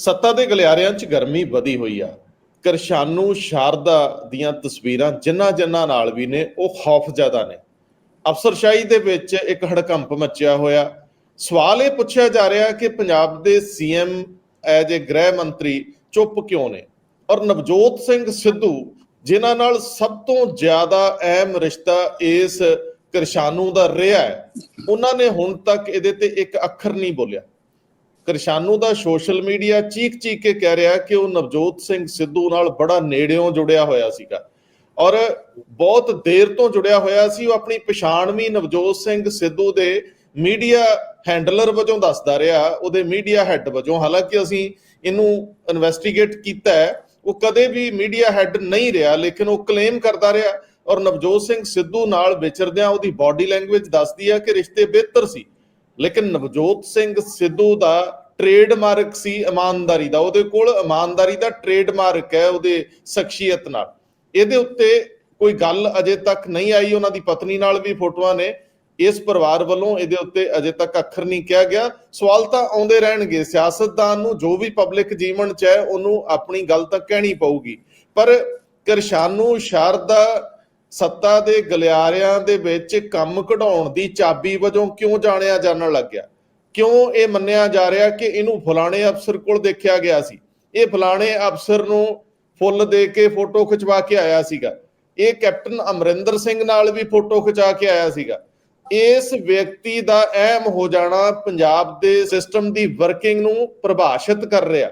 ਸੱਤਾ ਦੇ ਗਲਿਆਰਿਆਂ 'ਚ ਗਰਮੀ ਵਧੀ ਹੋਈ ਆ। ਕਰਸ਼ਾਨੂ ਸ਼ਾਰਦਾ ਦੀਆਂ ਤਸਵੀਰਾਂ ਜਿੰਨਾ ਜਿੰਨਾ ਨਾਲ ਵੀ ਨੇ, ਉਹ ਖੌਫਜ਼ਦਾ ਨੇ। ਅਫਸਰਸ਼ਾਹੀ ਦੇ ਵਿੱਚ ਇੱਕ ਹੜਕੰਪ ਮੱਚਿਆ ਹੋਇਆ। ਸਵਾਲ ਇਹ ਪੁੱਛਿਆ ਜਾ ਰਿਹਾ ਕਿ ਪੰਜਾਬ ਦੇ ਸੀਐਮ ਐਜ ਏ ਗ੍ਰਹਿ ਮੰਤਰੀ ਚੁੱਪ ਕਿਉਂ ਨੇ? ਔਰ ਨਵਜੋਤ ਸਿੰਘ ਸਿੱਧੂ, ਜਿਨ੍ਹਾਂ ਨਾਲ ਸਭ ਤੋਂ ਜ਼ਿਆਦਾ ਅਹਿਮ ਰਿਸ਼ਤਾ ਇਸ ਕਰਸ਼ਾਨੂ ਦਾ ਰਿਹਾ ਹੈ, ਉਹਨਾਂ ਨੇ ਹੁਣ ਤੱਕ ਇਹਦੇ ਤੇ ਇੱਕ ਅੱਖਰ ਨਹੀਂ ਬੋਲਿਆ। ਕਰਸ਼ਾਨੂ ਦਾ ਸੋਸ਼ਲ ਮੀਡੀਆ ਚੀਕ ਚੀਕ ਕੇ ਕਹਿ ਰਿਹਾ ਕਿ ਉਹ ਨਵਜੋਤ ਸਿੰਘ ਸਿੱਧੂ ਨਾਲ ਬੜਾ ਨੇੜਿਓਂ ਜੁੜਿਆ ਹੋਇਆ ਸੀਗਾ। ਔਰ ਬਹੁਤ ਦੇਰ ਤੋਂ ਜੁੜਿਆ ਹੋਇਆ ਸੀ, ਉਹ ਆਪਣੀ ਪਛਾਣ ਵੀ ਨਵਜੋਤ ਸਿੰਘ ਸਿੱਧੂ ਦੇ ਮੀਡੀਆ ਹੈਂਡਲਰ ਵਜੋਂ ਦੱਸਦਾ ਰਿਹਾ, ਉਹਦੇ ਮੀਡੀਆ ਹੈੱਡ ਵਜੋਂ। ਹਾਲਾਂਕਿ ਅਸੀਂ ਇਹਨੂੰ ਇਨਵੈਸਟੀਗੇਟ ਕੀਤਾ ਹੈ, ਉਹ ਕਦੇ ਵੀ ਮੀਡੀਆ ਹੈੱਡ ਨਹੀਂ ਰਿਹਾ, ਲੇਕਿਨ ਉਹ ਕਲੇਮ ਕਰਦਾ ਰਿਹਾ। ਔਰ ਨਵਜੋਤ ਸਿੰਘ ਸਿੱਧੂ ਨਾਲ ਵਿਚਰਦਿਆਂ ਉਹਦੀ ਬਾਡੀ ਲੈਂਗੁਏਜ ਦੱਸਦੀ ਹੈ ਕਿ ਰਿਸ਼ਤੇ ਬਿਹਤਰ ਸੀ। ਲੇਕਿਨ ਨਵਜੋਤ ਸਿੰਘ ਸਿੱਧੂ ਦਾ ਟ੍ਰੇਡਮਾਰਕ ਸੀ ਇਮਾਨਦਾਰੀ ਦਾ। ਉਹਦੇ ਕੋਲ ਇਮਾਨਦਾਰੀ ਦਾ ਟ੍ਰੇਡਮਾਰਕ ਹੈ ਉਹਦੇ ਸ਼ਖਸੀਅਤ ਨਾਲ। ਇਹਦੇ ਉੱਤੇ ਕੋਈ ਗੱਲ ਅਜੇ ਤੱਕ ਨਹੀਂ ਆਈ। ਉਹਨਾਂ ਦੀ ਪਤਨੀ ਨਾਲ ਵੀ ਫੋਟੋਆਂ ਨੇ। ਇਸ ਪਰਿਵਾਰ ਵੱਲੋਂ ਇਹਦੇ ਉੱਤੇ ਅਜੇ ਤੱਕ ਅੱਖਰ ਨਹੀਂ ਕਿਹਾ ਗਿਆ। ਸਵਾਲ ਤਾਂ ਆਉਂਦੇ ਰਹਿਣਗੇ। ਸਿਆਸਤਦਾਨ ਨੂੰ ਜੋ ਵੀ ਪਬਲਿਕ ਜੀਵਨ ਚ ਹੈ, ਉਹਨੂੰ ਆਪਣੀ ਗੱਲ ਤਾਂ ਕਹਿਣੀ ਪਊਗੀ। ਪਰ ਕਰਸ਼ਾਨੂ ਸ਼ਾਰਦਾ ਸੱਤਾ ਦੇ ਗਲਿਆਰਿਆਂ ਦੇ ਵਿੱਚ ਕੰਮ ਕਢਾਉਣ ਦੀ ਚਾਬੀ ਵਜੋਂ ਕਿਉਂ ਜਾਣਿਆ ਜਾਣਨ ਲੱਗਿਆ ਕਿਉਂ ਇਹ ਮੰਨਿਆ ਜਾ ਰਿਹਾ ਕਿ ਇਹਨੂੰ ਫਲਾਣੇ ਅਫਸਰ ਕੋਲ ਦੇਖਿਆ ਗਿਆ ਸੀ? ਇਹ ਫਲਾਣੇ ਅਫਸਰ ਨੂੰ ਫੁੱਲ ਦੇ ਕੇ ਫੋਟੋ ਖਿਚਵਾ ਕੇ ਆਇਆ ਸੀਗਾ। ਇਹ ਕੈਪਟਨ ਅਮਰਿੰਦਰ ਸਿੰਘ ਨਾਲ ਵੀ ਫੋਟੋ ਖਿਚਾ ਕੇ ਆਇਆ ਸੀਗਾ। ਇਸ ਵਿਅਕਤੀ ਦਾ ਅਹਿਮ ਹੋ ਜਾਣਾ ਪੰਜਾਬ ਦੇ ਸਿਸਟਮ ਦੀ ਵਰਕਿੰਗ ਨੂੰ ਪ੍ਰਭਾਸ਼ਿਤ ਕਰ ਰਿਹਾ।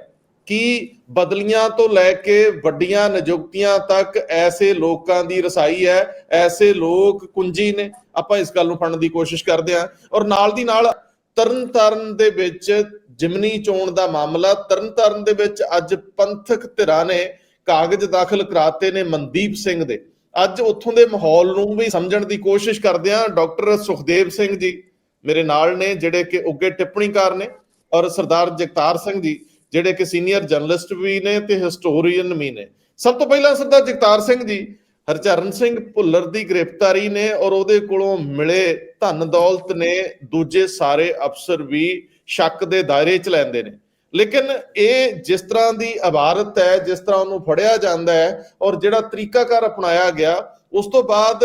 ਕਿ ਬਦਲੀਆਂ ਤੋਂ ਲੈ ਕੇ ਵੱਡੀਆਂ ਨਿਯੁਕਤੀਆਂ ਤੱਕ ਐਸੇ ਲੋਕਾਂ ਦੀ ਰਸਾਈ ਹੈ, ਐਸੇ ਲੋਕ ਕੁੰਜੀ ਨੇ। ਆਪਾਂ ਇਸ ਗੱਲ ਨੂੰ ਫੜਨ ਦੀ ਕੋਸ਼ਿਸ਼ ਕਰਦੇ ਹਾਂ। ਔਰ ਨਾਲ ਦੀ ਨਾਲ ਤਰਨਤਾਰਨ ਦੇ ਵਿੱਚ ਜਿਮਨੀ ਚੋਣ ਦਾ ਮਾਮਲਾ, ਤਰਨਤਾਰਨ ਦੇ ਵਿੱਚ ਅੱਜ ਪੰਥਕ ਧਿਰਾਂ ਨੇ ਕਾਗਜ਼ ਦਾਖਲ ਕਰਾਤੇ ਨੇ ਮਨਦੀਪ ਸਿੰਘ ਦੇ। ਅੱਜ ਉੱਥੋਂ ਦੇ ਮਾਹੌਲ ਨੂੰ ਵੀ ਸਮਝਣ ਦੀ ਕੋਸ਼ਿਸ਼ ਕਰਦੇ ਹਾਂ। ਡਾਕਟਰ ਸੁਖਦੇਵ ਸਿੰਘ ਜੀ ਮੇਰੇ ਨਾਲ ਨੇ, ਜਿਹੜੇ ਕਿ ਉੱਗੇ ਟਿੱਪਣੀਕਾਰ ਨੇ। ਔਰ ਸਰਦਾਰ ਜਗਤਾਰ ਸਿੰਘ ਜੀ ਜਿਹੜੇ ਕਿ ਸੀਨੀਅਰ ਜਰਨਲਿਸਟ ਵੀ ਨੇ ਤੇ ਹਿਸਟੋਰੀਅਨ ਵੀ ਨੇ। ਸਭ ਤੋਂ ਪਹਿਲਾਂ ਸਰਦਾਰ ਜਗਤਾਰ ਸਿੰਘ ਜੀ, ਹਰਚਰਨ ਸਿੰਘ ਭੁੱਲਰ ਦੀ ਗ੍ਰਿਫਤਾਰੀ ਨੇ ਔਰ ਉਹਦੇ ਕੋਲੋਂ ਮਿਲੇ ਧਨ ਦੌਲਤ ਨੇ ਦੂਜੇ ਸਾਰੇ ਅਫਸਰ ਵੀ ਸ਼ੱਕ ਦੇ ਦਾਇਰੇ 'ਚ ਲੈਂਦੇ ਨੇ। ਲੇਕਿਨ ਇਹ ਜਿਸ ਤਰ੍ਹਾਂ ਦੀ ਇਬਾਰਤ ਹੈ, ਜਿਸ ਤਰ੍ਹਾਂ ਉਹਨੂੰ ਫੜਿਆ ਜਾਂਦਾ ਹੈ ਔਰ ਜਿਹੜਾ ਤਰੀਕਾਕਾਰ ਅਪਣਾਇਆ ਗਿਆ, ਉਸ ਤੋਂ ਬਾਅਦ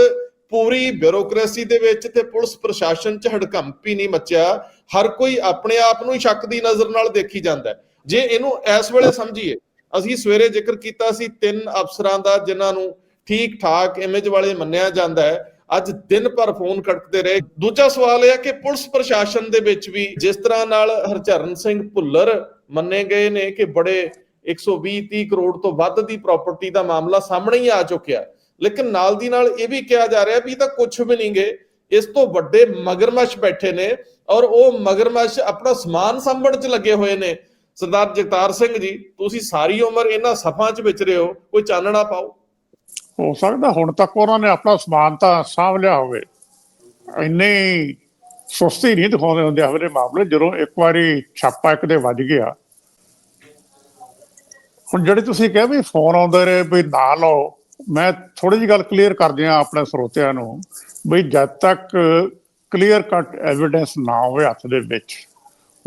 ਪੂਰੀ ਬਿਊਰੋਕ੍ਰੇਸੀ ਦੇ ਵਿੱਚ ਤੇ ਪੁਲਿਸ ਪ੍ਰਸ਼ਾਸਨ 'ਚ ਹੜਕੰਪ ਹੀ ਨਹੀਂ ਮੱਚਿਆ। ਹਰ ਕੋਈ ਆਪਣੇ ਆਪ ਨੂੰ ਹੀ ਸ਼ੱਕ ਦੀ ਨਜ਼ਰ ਨਾਲ ਦੇਖੀ ਜਾਂਦਾ ਹੈ। ਜੇ ਇਹਨੂੰ ਇਸ ਵੇਲੇ ਸਮਝੀਏ, ਅਸੀਂ ਸਵੇਰੇ ਜ਼ਿਕਰ ਕੀਤਾ ਸੀ ਤਿੰਨ ਅਫਸਰਾਂ ਦਾ, ਜਿਨ੍ਹਾਂ ਨੂੰ ਠੀਕ ਠਾਕ ਇਮੇਜ ਵਾਲੇ ਮੰਨਿਆ ਜਾਂਦਾ ਹੈ। ਅੱਜ ਦਿਨ ਭਰ ਫੋਨ ਖੜਕਦੇ ਰਹੇ। ਦੂਜਾ ਸਵਾਲ ਇਹ ਹੈ ਕਿ ਪੁਲਿਸ ਪ੍ਰਸ਼ਾਸਨ ਦੇ ਵਿੱਚ ਵੀ ਜਿਸ ਤਰ੍ਹਾਂ ਨਾਲ ਹਰਚਰਨ ਸਿੰਘ ਭੁੱਲਰ ਮੰਨੇ ਗਏ ਨੇ ਕਿ ਬੜੇ 120 30 ਕਰੋੜ ਤੋਂ ਵੱਧ ਦੀ ਪ੍ਰਾਪਰਟੀ ਦਾ ਮਾਮਲਾ ਸਾਹਮਣੇ ਹੀ ਆ ਚੁੱਕਿਆ ਲੇਕਿਨ ਨਾਲ ਦੀ ਨਾਲ ਇਹ ਵੀ ਕਿਹਾ ਜਾ ਰਿਹਾ ਵੀ ਇਹ ਤਾਂ ਕੁਝ ਵੀ ਨਹੀਂ ਗਏ ਇਸ ਤੋਂ ਵੱਡੇ ਮਗਰਮੱਛ ਬੈਠੇ ਨੇ ਔਰ ਉਹ ਮਗਰਮੱਛ ਆਪਣਾ ਸਮਾਨ ਸੰਭਣ 'ਚ ਲੱਗੇ ਹੋਏ ਨੇ। ਸਰਦਾਰ ਜਗਤਾਰ ਸਿੰਘ ਜੀ, ਤੁਸੀਂ ਸਾਰੀ ਉਮਰ ਇਹਨਾਂ ਸਫਾਂ 'ਚ ਵਿਚਰੇ ਹੋ, ਕੋਈ ਚਾਨਣਾ ਪਾਓ। ਹੋ ਸਕਦਾ ਹੁਣ ਤੱਕ ਉਹਨਾਂ ਨੇ ਆਪਣਾ ਸਮਾਨ ਤਾਂ ਸਾਂਭ ਲਿਆ ਹੋਵੇ। ਇੰਨੇ ਸੁਸਤੀ ਨਹੀਂ ਦਿਖਾਉਂਦੇ ਹੁੰਦੇ ਆਪਣੇ ਮਾਮਲੇ, ਜਦੋਂ ਇੱਕ ਵਾਰੀ ਛਾਪਾ ਇੱਕ ਦੇ ਵੱਜ ਗਿਆ। ਹੁਣ ਜਿਹੜੇ ਤੁਸੀਂ ਕਿਹਾ ਵੀ ਫੋਨ ਆਉਂਦੇ ਰਹੇ ਵੀ ਨਾ ਲਓ, ਮੈਂ ਥੋੜੀ ਜਿਹੀ ਗੱਲ ਕਲੀਅਰ ਕਰ ਦਿਆਂ ਆਪਣੇ ਸਰੋਤਿਆਂ ਨੂੰ, ਵੀ ਜਦ ਤੱਕ ਕਲੀਅਰ ਕੱਟ ਐਵੀਡੈਂਸ ਨਾ ਹੋਵੇ ਹੱਥ ਦੇ ਵਿੱਚ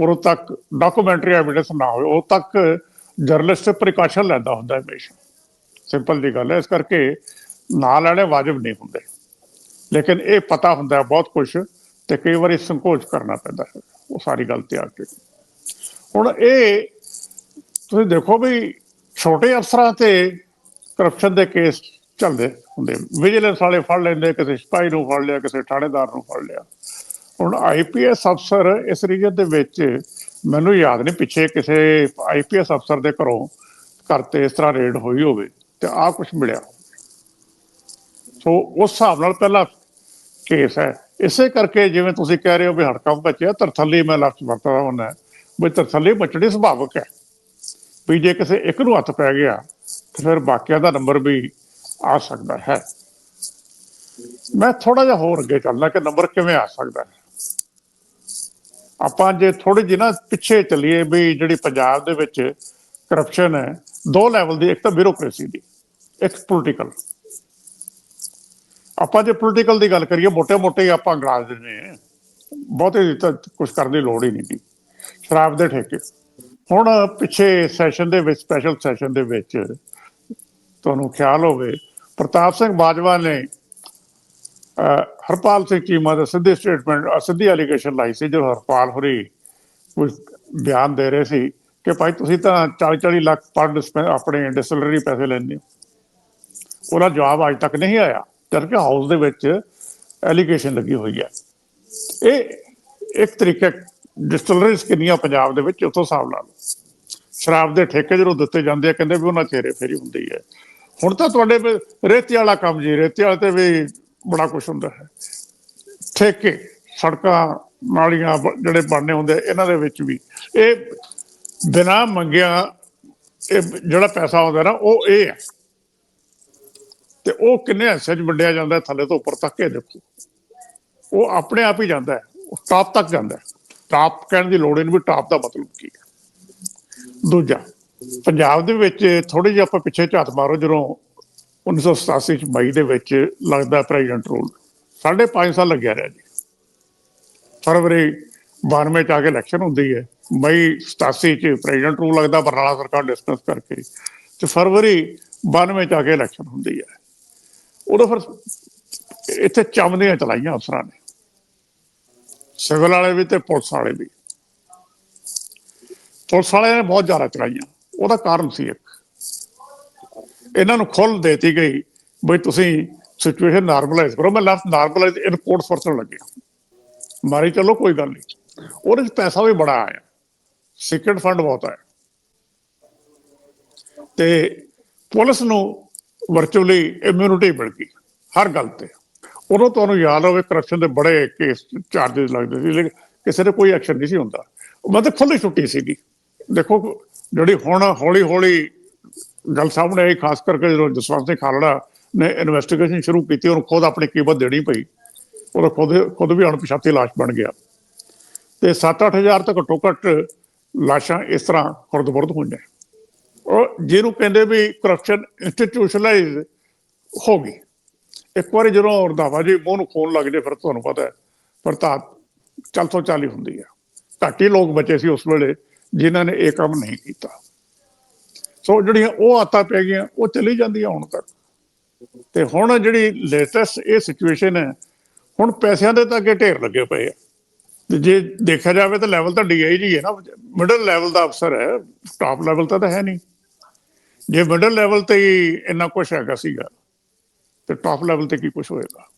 ਉਦੋਂ ਤੱਕ ਡਾਕੂਮੈਂਟਰੀ ਐਵੀਡੈਂਸ ਨਾ ਹੋਵੇ, ਉਦੋਂ ਤੱਕ ਜਰਨਲਿਸਟ ਪ੍ਰੀਕਾਸ਼ਨ ਲੈਂਦਾ ਹੁੰਦਾ ਹਮੇਸ਼ਾ। ਸਿੰਪਲ ਦੀ ਗੱਲ ਹੈ, ਇਸ ਕਰਕੇ ਨਾਂ ਲੈਣੇ ਵਾਜਬ ਨਹੀਂ ਹੁੰਦੇ। ਲੇਕਿਨ ਇਹ ਪਤਾ ਹੁੰਦਾ ਬਹੁਤ ਕੁਝ ਤੇ ਕਈ ਵਾਰੀ ਸੰਕੋਚ ਕਰਨਾ ਪੈਂਦਾ ਹੈ, ਉਹ ਸਾਰੀ ਗੱਲ ਤੇ ਆ ਕੇ। ਹੁਣ ਇਹ, ਤੁਸੀਂ ਦੇਖੋ ਵੀ ਛੋਟੇ ਅਫਸਰਾਂ ਤੇ ਕਰਪਸ਼ਨ ਦੇ ਕੇਸ ਚੱਲਦੇ ਹੁੰਦੇ। ਵਿਜੀਲੈਂਸ ਵਾਲੇ ਫੜ ਲੈਂਦੇ, ਕਿਸੇ ਸਿਪਾਹੀ ਨੂੰ ਫੜ ਲਿਆ, ਕਿਸੇ ਥਾਣੇਦਾਰ ਨੂੰ ਫੜ ਲਿਆ। ਹੁਣ ਆਈਪੀਐਸ ਅਫਸਰ ਇਸ ਰੀਜਨ ਦੇ ਵਿੱਚ ਮੈਨੂੰ ਯਾਦ ਨਹੀਂ, ਪਿੱਛੇ ਕਿਸੇ ਆਈਪੀਐਸ ਅਫਸਰ ਦੇ ਘਰੋਂ ਘਰ ਤੇ ਇਸ ਤਰ੍ਹਾਂ ਰੇਡ ਹੋਈ ਹੋਵੇ ਤੇ ਆ ਕੁਝ ਮਿਲਿਆ। ਸੋ ਉਸ ਹਿਸਾਬ ਨਾਲ ਪਹਿਲਾ ਕੇਸ ਹੈ। ਇਸੇ ਕਰਕੇ ਜਿਵੇਂ ਤੁਸੀਂ ਕਹਿ ਰਹੇ ਹੋ ਵੀ ਹੜਕੰਪ ਬਚਿਆ ਤਰਥੱਲੀ ਮੈਂ ਲਫ਼ਜ਼ ਵਰਤਦਾ ਹੁੰਦਾ, ਵੀ ਤਰਥੱਲੀ ਬਚਣੀ ਸੁਭਾਵਕ ਹੈ। ਵੀ ਜੇ ਕਿਸੇ ਇੱਕ ਨੂੰ ਹੱਥ ਪੈ ਗਿਆ, ਤੇ ਫਿਰ ਬਾਕੀਆਂ ਦਾ ਨੰਬਰ ਵੀ ਆ ਸਕਦਾ ਹੈ। ਮੈਂ ਥੋੜਾ ਜਿਹਾ ਹੋਰ ਅੱਗੇ ਚੱਲਣਾ ਕਿ ਨੰਬਰ ਕਿਵੇਂ ਆ ਸਕਦਾ ਹੈ। ਆਪਾਂ ਜੇ ਥੋੜੀ ਜਿਹੀ ਨਾ ਪਿੱਛੇ ਚੱਲੀਏ ਵੀ ਜਿਹੜੀ ਪੰਜਾਬ ਦੇ ਵਿੱਚ ਕਰਪਸ਼ਨ ਹੈ, ਦੋ ਲੈਵਲ ਦੀ, ਇੱਕ ਤਾਂ ਬਿਊਰੋਕ੍ਰੇਸੀ ਦੀ, ਇੱਕ ਪੋਲੀਟੀਕਲ ਆਪਾਂ ਜੇ ਪੋਲੀਟੀਕਲ ਦੀ ਗੱਲ ਕਰੀਏ ਮੋٹے-ਮੋٹے ਆਪਾਂ ਗਰਾਜ ਦਿੰਦੇ ਆ ਬਹੁਤੇ ਤਾਂ ਕੁਝ ਕਰਨ ਦੀ ਲੋੜ ਹੀ ਨਹੀਂ ਦੀ ਸ਼ਰਾਬ ਦੇ ਠੇਕੇ। ਹੁਣ ਪਿੱਛੇ ਸੈਸ਼ਨ ਦੇ ਵਿੱਚ ਸਪੈਸ਼ਲ ਸੈਸ਼ਨ ਦੇ ਵਿੱਚ ਤੁਹਾਨੂੰ ਖਿਆਲ ਹੋਵੇ, ਪ੍ਰਤਾਪ ਸਿੰਘ ਬਾਜਵਾ ਨੇ ਹਰਪਾਲ ਸਿੰਘ ਚੀਮਾ ਦਾ ਸਿੱਧੇ ਸਟੇਟਮੈਂਟ ਸਿੱਧੀ ਐਲੀਗੇਸ਼ਨ ਲਾਈ ਸੀ, ਜਦੋਂ ਹਰਪਾਲ ਹੋਰੀ ਕੋਈ ਬਿਆਨ ਦੇ ਰਹੇ ਸੀ ਕਿ ਭਾਈ ਤੁਸੀਂ ਤਾਂ 40 40 ਲੱਖ ਪਰ ਆਪਣੇ ਡਿਸਲਰੀ ਪੈਸੇ ਲੈਂਦੇ ਹੋ। ਉਹਦਾ ਜਵਾਬ ਅੱਜ ਤੱਕ ਨਹੀਂ ਆਇਆ ਜਦਕਿ ਹਾਊਸ ਦੇ ਵਿੱਚ ਐਲੀਗੇਸ਼ਨ ਲੱਗੀ ਹੋਈ ਹੈ। ਇਹ ਇੱਕ ਤਰੀਕਾ ਡਿਸਟਿਲਰੀਜ਼ ਕਿੰਨੀਆਂ ਪੰਜਾਬ ਦੇ ਵਿੱਚ ਉੱਥੋਂ ਹਿਸਾਬ ਲਾ ਲਓ। ਸ਼ਰਾਬ ਦੇ ਠੇਕੇ ਜਦੋਂ ਦਿੱਤੇ ਜਾਂਦੇ ਆ, ਕਹਿੰਦੇ ਵੀ ਉਹਨਾਂ ਚਿਹਰੇ ਫੇਰੀ ਹੁੰਦੀ ਹੈ। ਹੁਣ ਤਾਂ ਤੁਹਾਡੇ ਵੀ ਰੇਤੇ ਵਾਲਾ ਕੰਮ ਜੀ, ਰੇਤੇ ਵਾਲੇ ਤੇ ਵੀ ਬੜਾ ਕੁਝ ਹੁੰਦਾ ਹੈ। ਠੇਕੇ, ਸੜਕਾਂ, ਨਾਲੀਆਂ ਜਿਹੜੇ ਬਣਨੇ ਹੁੰਦੇ ਇਹਨਾਂ ਦੇ ਵਿੱਚ ਵੀ। ਇਹ ਬਿਨਾ ਮੰਗਿਆ, ਇਹ ਜਿਹੜਾ ਪੈਸਾ ਆਉਂਦਾ ਨਾ, ਉਹ ਇਹ ਹੈ ਤੇ ਉਹ ਕਿੰਨੇ ਹਿੱਸੇ 'ਚ ਵੰਡਿਆ ਜਾਂਦਾ, ਥੱਲੇ ਤੋਂ ਉੱਪਰ ਤੱਕ, ਇਹ ਦੇਖੋ। ਉਹ ਆਪਣੇ ਆਪ ਹੀ ਜਾਂਦਾ ਉਹ ਟਾਪ ਤੱਕ ਜਾਂਦਾ ਟਾਪ ਕਹਿਣ ਦੀ ਲੋੜ ਹੀ ਨਹੀਂ ਵੀ ਟਾਪ ਦਾ ਮਤਲਬ ਕੀ ਹੈ। ਦੂਜਾ, ਪੰਜਾਬ ਦੇ ਵਿੱਚ ਥੋੜੀ ਜਿਹੀ ਆਪਾਂ ਪਿੱਛੇ ਝਾਤ ਮਾਰੋ, ਜਦੋਂ 1987 ਚ ਮਈ ਦੇ ਵਿੱਚ ਲੱਗਦਾ ਪ੍ਰੈਜ਼ੀਡੈਂਟ ਰੂਲ। ਸਾਢੇ ਪੰਜ ਸਾਲ ਲੱਗਿਆ ਰਿਹਾ ਜੀ। ਫਰਵਰੀ 92 ਚ ਆ ਕੇ ਇਲੈਕਸ਼ਨ ਹੁੰਦੀ ਹੈ। ਮਈ 87 ਚ ਪ੍ਰੈਜ਼ੀਡੈਂਟ ਰੂਲ ਲੱਗਦਾ ਬਰਨਾਲਾ ਸਰਕਾਰ ਡਿਸਕਸ ਕਰਕੇ। ਤੇ ਫਰਵਰੀ 92 ਚ ਆ ਕੇ ਇਲੈਕਸ਼ਨ ਹੁੰਦੀ ਹੈ। ਉਦੋਂ ਫਿਰ ਇੱਥੇ ਚਮਦੀਆਂ ਚਲਾਈਆਂ ਅਫਸਰਾਂ ਨੇ। ਸਿਵਲ ਵਾਲੇ ਵੀ ਤੇ ਪੁਲਿਸ ਵਾਲੇ ਵੀ। ਪੁਲਿਸ ਵਾਲਿਆਂ ਨੇ ਬਹੁਤ ਜ਼ਿਆਦਾ ਚਲਾਈਆਂ। ਉਹਦਾ ਕਾਰਨ ਸੀ ਇੱਕ। ਇਹਨਾਂ ਨੂੰ ਖੁੱਲ ਦੇਤੀ ਗਈ ਬਈ ਤੁਸੀਂ ਸਿਚੁਏਸ਼ਨ ਨਾਰਮਲਾਈਜ਼ ਕਰੋ। ਮੈਂ ਲਫ਼ਜ਼ ਨਾਰਮਲਾਈਜ਼ ਇਨਪੋਰਟ ਵਰਤਣ ਲੱਗਿਆ। ਮਾਰੀ ਚਲੋ, ਕੋਈ ਗੱਲ ਨਹੀਂ। ਉਹਦੇ 'ਚ ਪੈਸਾ ਵੀ ਬੜਾ ਆਇਆ। ਸਿਕਰਟ ਫੰਡ ਬਹੁਤ ਆਇਆ। ਤੇ ਪੁਲਿਸ ਨੂੰ ਵਰਚੁਅਲੀ ਇਮਿਊਨਿਟੀ ਮਿਲ ਗਈ ਹਰ ਗੱਲ ਤੇ। ਉਦੋਂ ਤੁਹਾਨੂੰ ਯਾਦ ਹੋਵੇ ਕਰਪਸ਼ਨ ਦੇ ਬੜੇ ਕੇਸ ਚਾਰजेस ਲੱਗਦੇ ਸੀ, ਲੇਕਿਨ ਕਿਸੇ ਤੇ ਕੋਈ ਐਕਸ਼ਨ ਨਹੀਂ ਸੀ ਹੁੰਦਾ। ਮਤਲਬ ਖੁੱਲੀ ਛੁੱਟੀ ਸੀਗੀ। ਦੇਖੋ, ਜਿਹੜੀ ਹੁਣ ਹੌਲੀ ਹੌਲੀ ਗੱਲ ਸਾਹਮਣੇ ਆਈ, ਖਾਸ ਕਰਕੇ ਜਦੋਂ ਜਸਵੰਤ ਸਿੰਘ ਖਾਲੜਾ ਨੇ ਇਨਵੈਸਟੀਗੇਸ਼ਨ ਸ਼ੁਰੂ ਕੀਤੀ, ਉਹਨੂੰ ਖੁਦ ਆਪਣੀ ਕੀਮਤ ਦੇਣੀ ਪਈ। ਉਹ ਖੁਦ ਖੁਦ ਵੀ ਅਣਪਛਾਤੀ ਲਾਸ਼ ਬਣ ਗਿਆ। ਤੇ 7-8000 ਤੋਂ ਘੱਟੋ ਘੱਟ ਲਾਸ਼ਾਂ ਇਸ ਤਰ੍ਹਾਂ ਖੁਰਦ-ਬੁਰਦ ਹੋਈਆਂ। ਉਹ ਜਿਹਨੂੰ ਕਹਿੰਦੇ ਵੀ ਕਰਪਸ਼ਨ ਇੰਸਟੀਟਿਊਸ਼ਨਲਾਈਜ਼ ਹੋ ਗਈ। ਇੱਕ ਵਾਰੀ ਜਦੋਂ ਰੰਧਾਵਾ ਜੀ ਮੂੰਹ ਨੂੰ ਖੋਣ ਲੱਗ ਜੇ, ਫਿਰ ਤੁਹਾਨੂੰ ਪਤਾ ਹੈ ਪ੍ਰਤਾਪ ਚੱਲ ਤੋਂ ਚਾਲੀ ਹੁੰਦੀ ਆ। ਘੱਟ ਹੀ ਲੋਕ ਬਚੇ ਸੀ ਉਸ ਵੇਲੇ, ਜਿਨ੍ਹਾਂ ਨੇ ਇਹ ਕੰਮ ਨਹੀਂ ਕੀਤਾ। ਸੋ ਜਿਹੜੀਆਂ ਉਹ ਆਤਾਂ ਪੈ ਗਈਆਂ, ਉਹ ਚਲੀ ਜਾਂਦੀਆਂ ਹੁਣ ਤੱਕ। ਤੇ ਹੁਣ ਜਿਹੜੀ ਲੇਟੈਸਟ ਇਹ ਸਿਚੁਏਸ਼ਨ ਹੈ, ਹੁਣ ਪੈਸਿਆਂ ਦੇ ਤਾਂ ਅੱਗੇ ਢੇਰ ਲੱਗੇ ਪਏ ਆ। ਤੇ ਜੇ ਦੇਖਿਆ ਜਾਵੇ ਤਾਂ ਲੈਵਲ ਤਾਂ ਡੀਆਈਜੀ ਹੈ ਨਾ ਮਿਡਲ ਲੈਵਲ ਦਾ ਅਫਸਰ ਹੈ ਟਾਪ ਲੈਵਲ ਤਾਂ ਤਾਂ ਹੈ ਨਹੀਂ। ਜੇ ਮਿਡਲ ਲੈਵਲ ਤੇ ਹੀ ਇੰਨਾ ਕੁਝ ਹੈਗਾ ਸੀਗਾ, ਤੇ ਟਾਪ ਲੈਵਲ ਤੇ ਕੀ ਕੁਝ ਹੋਏਗਾ?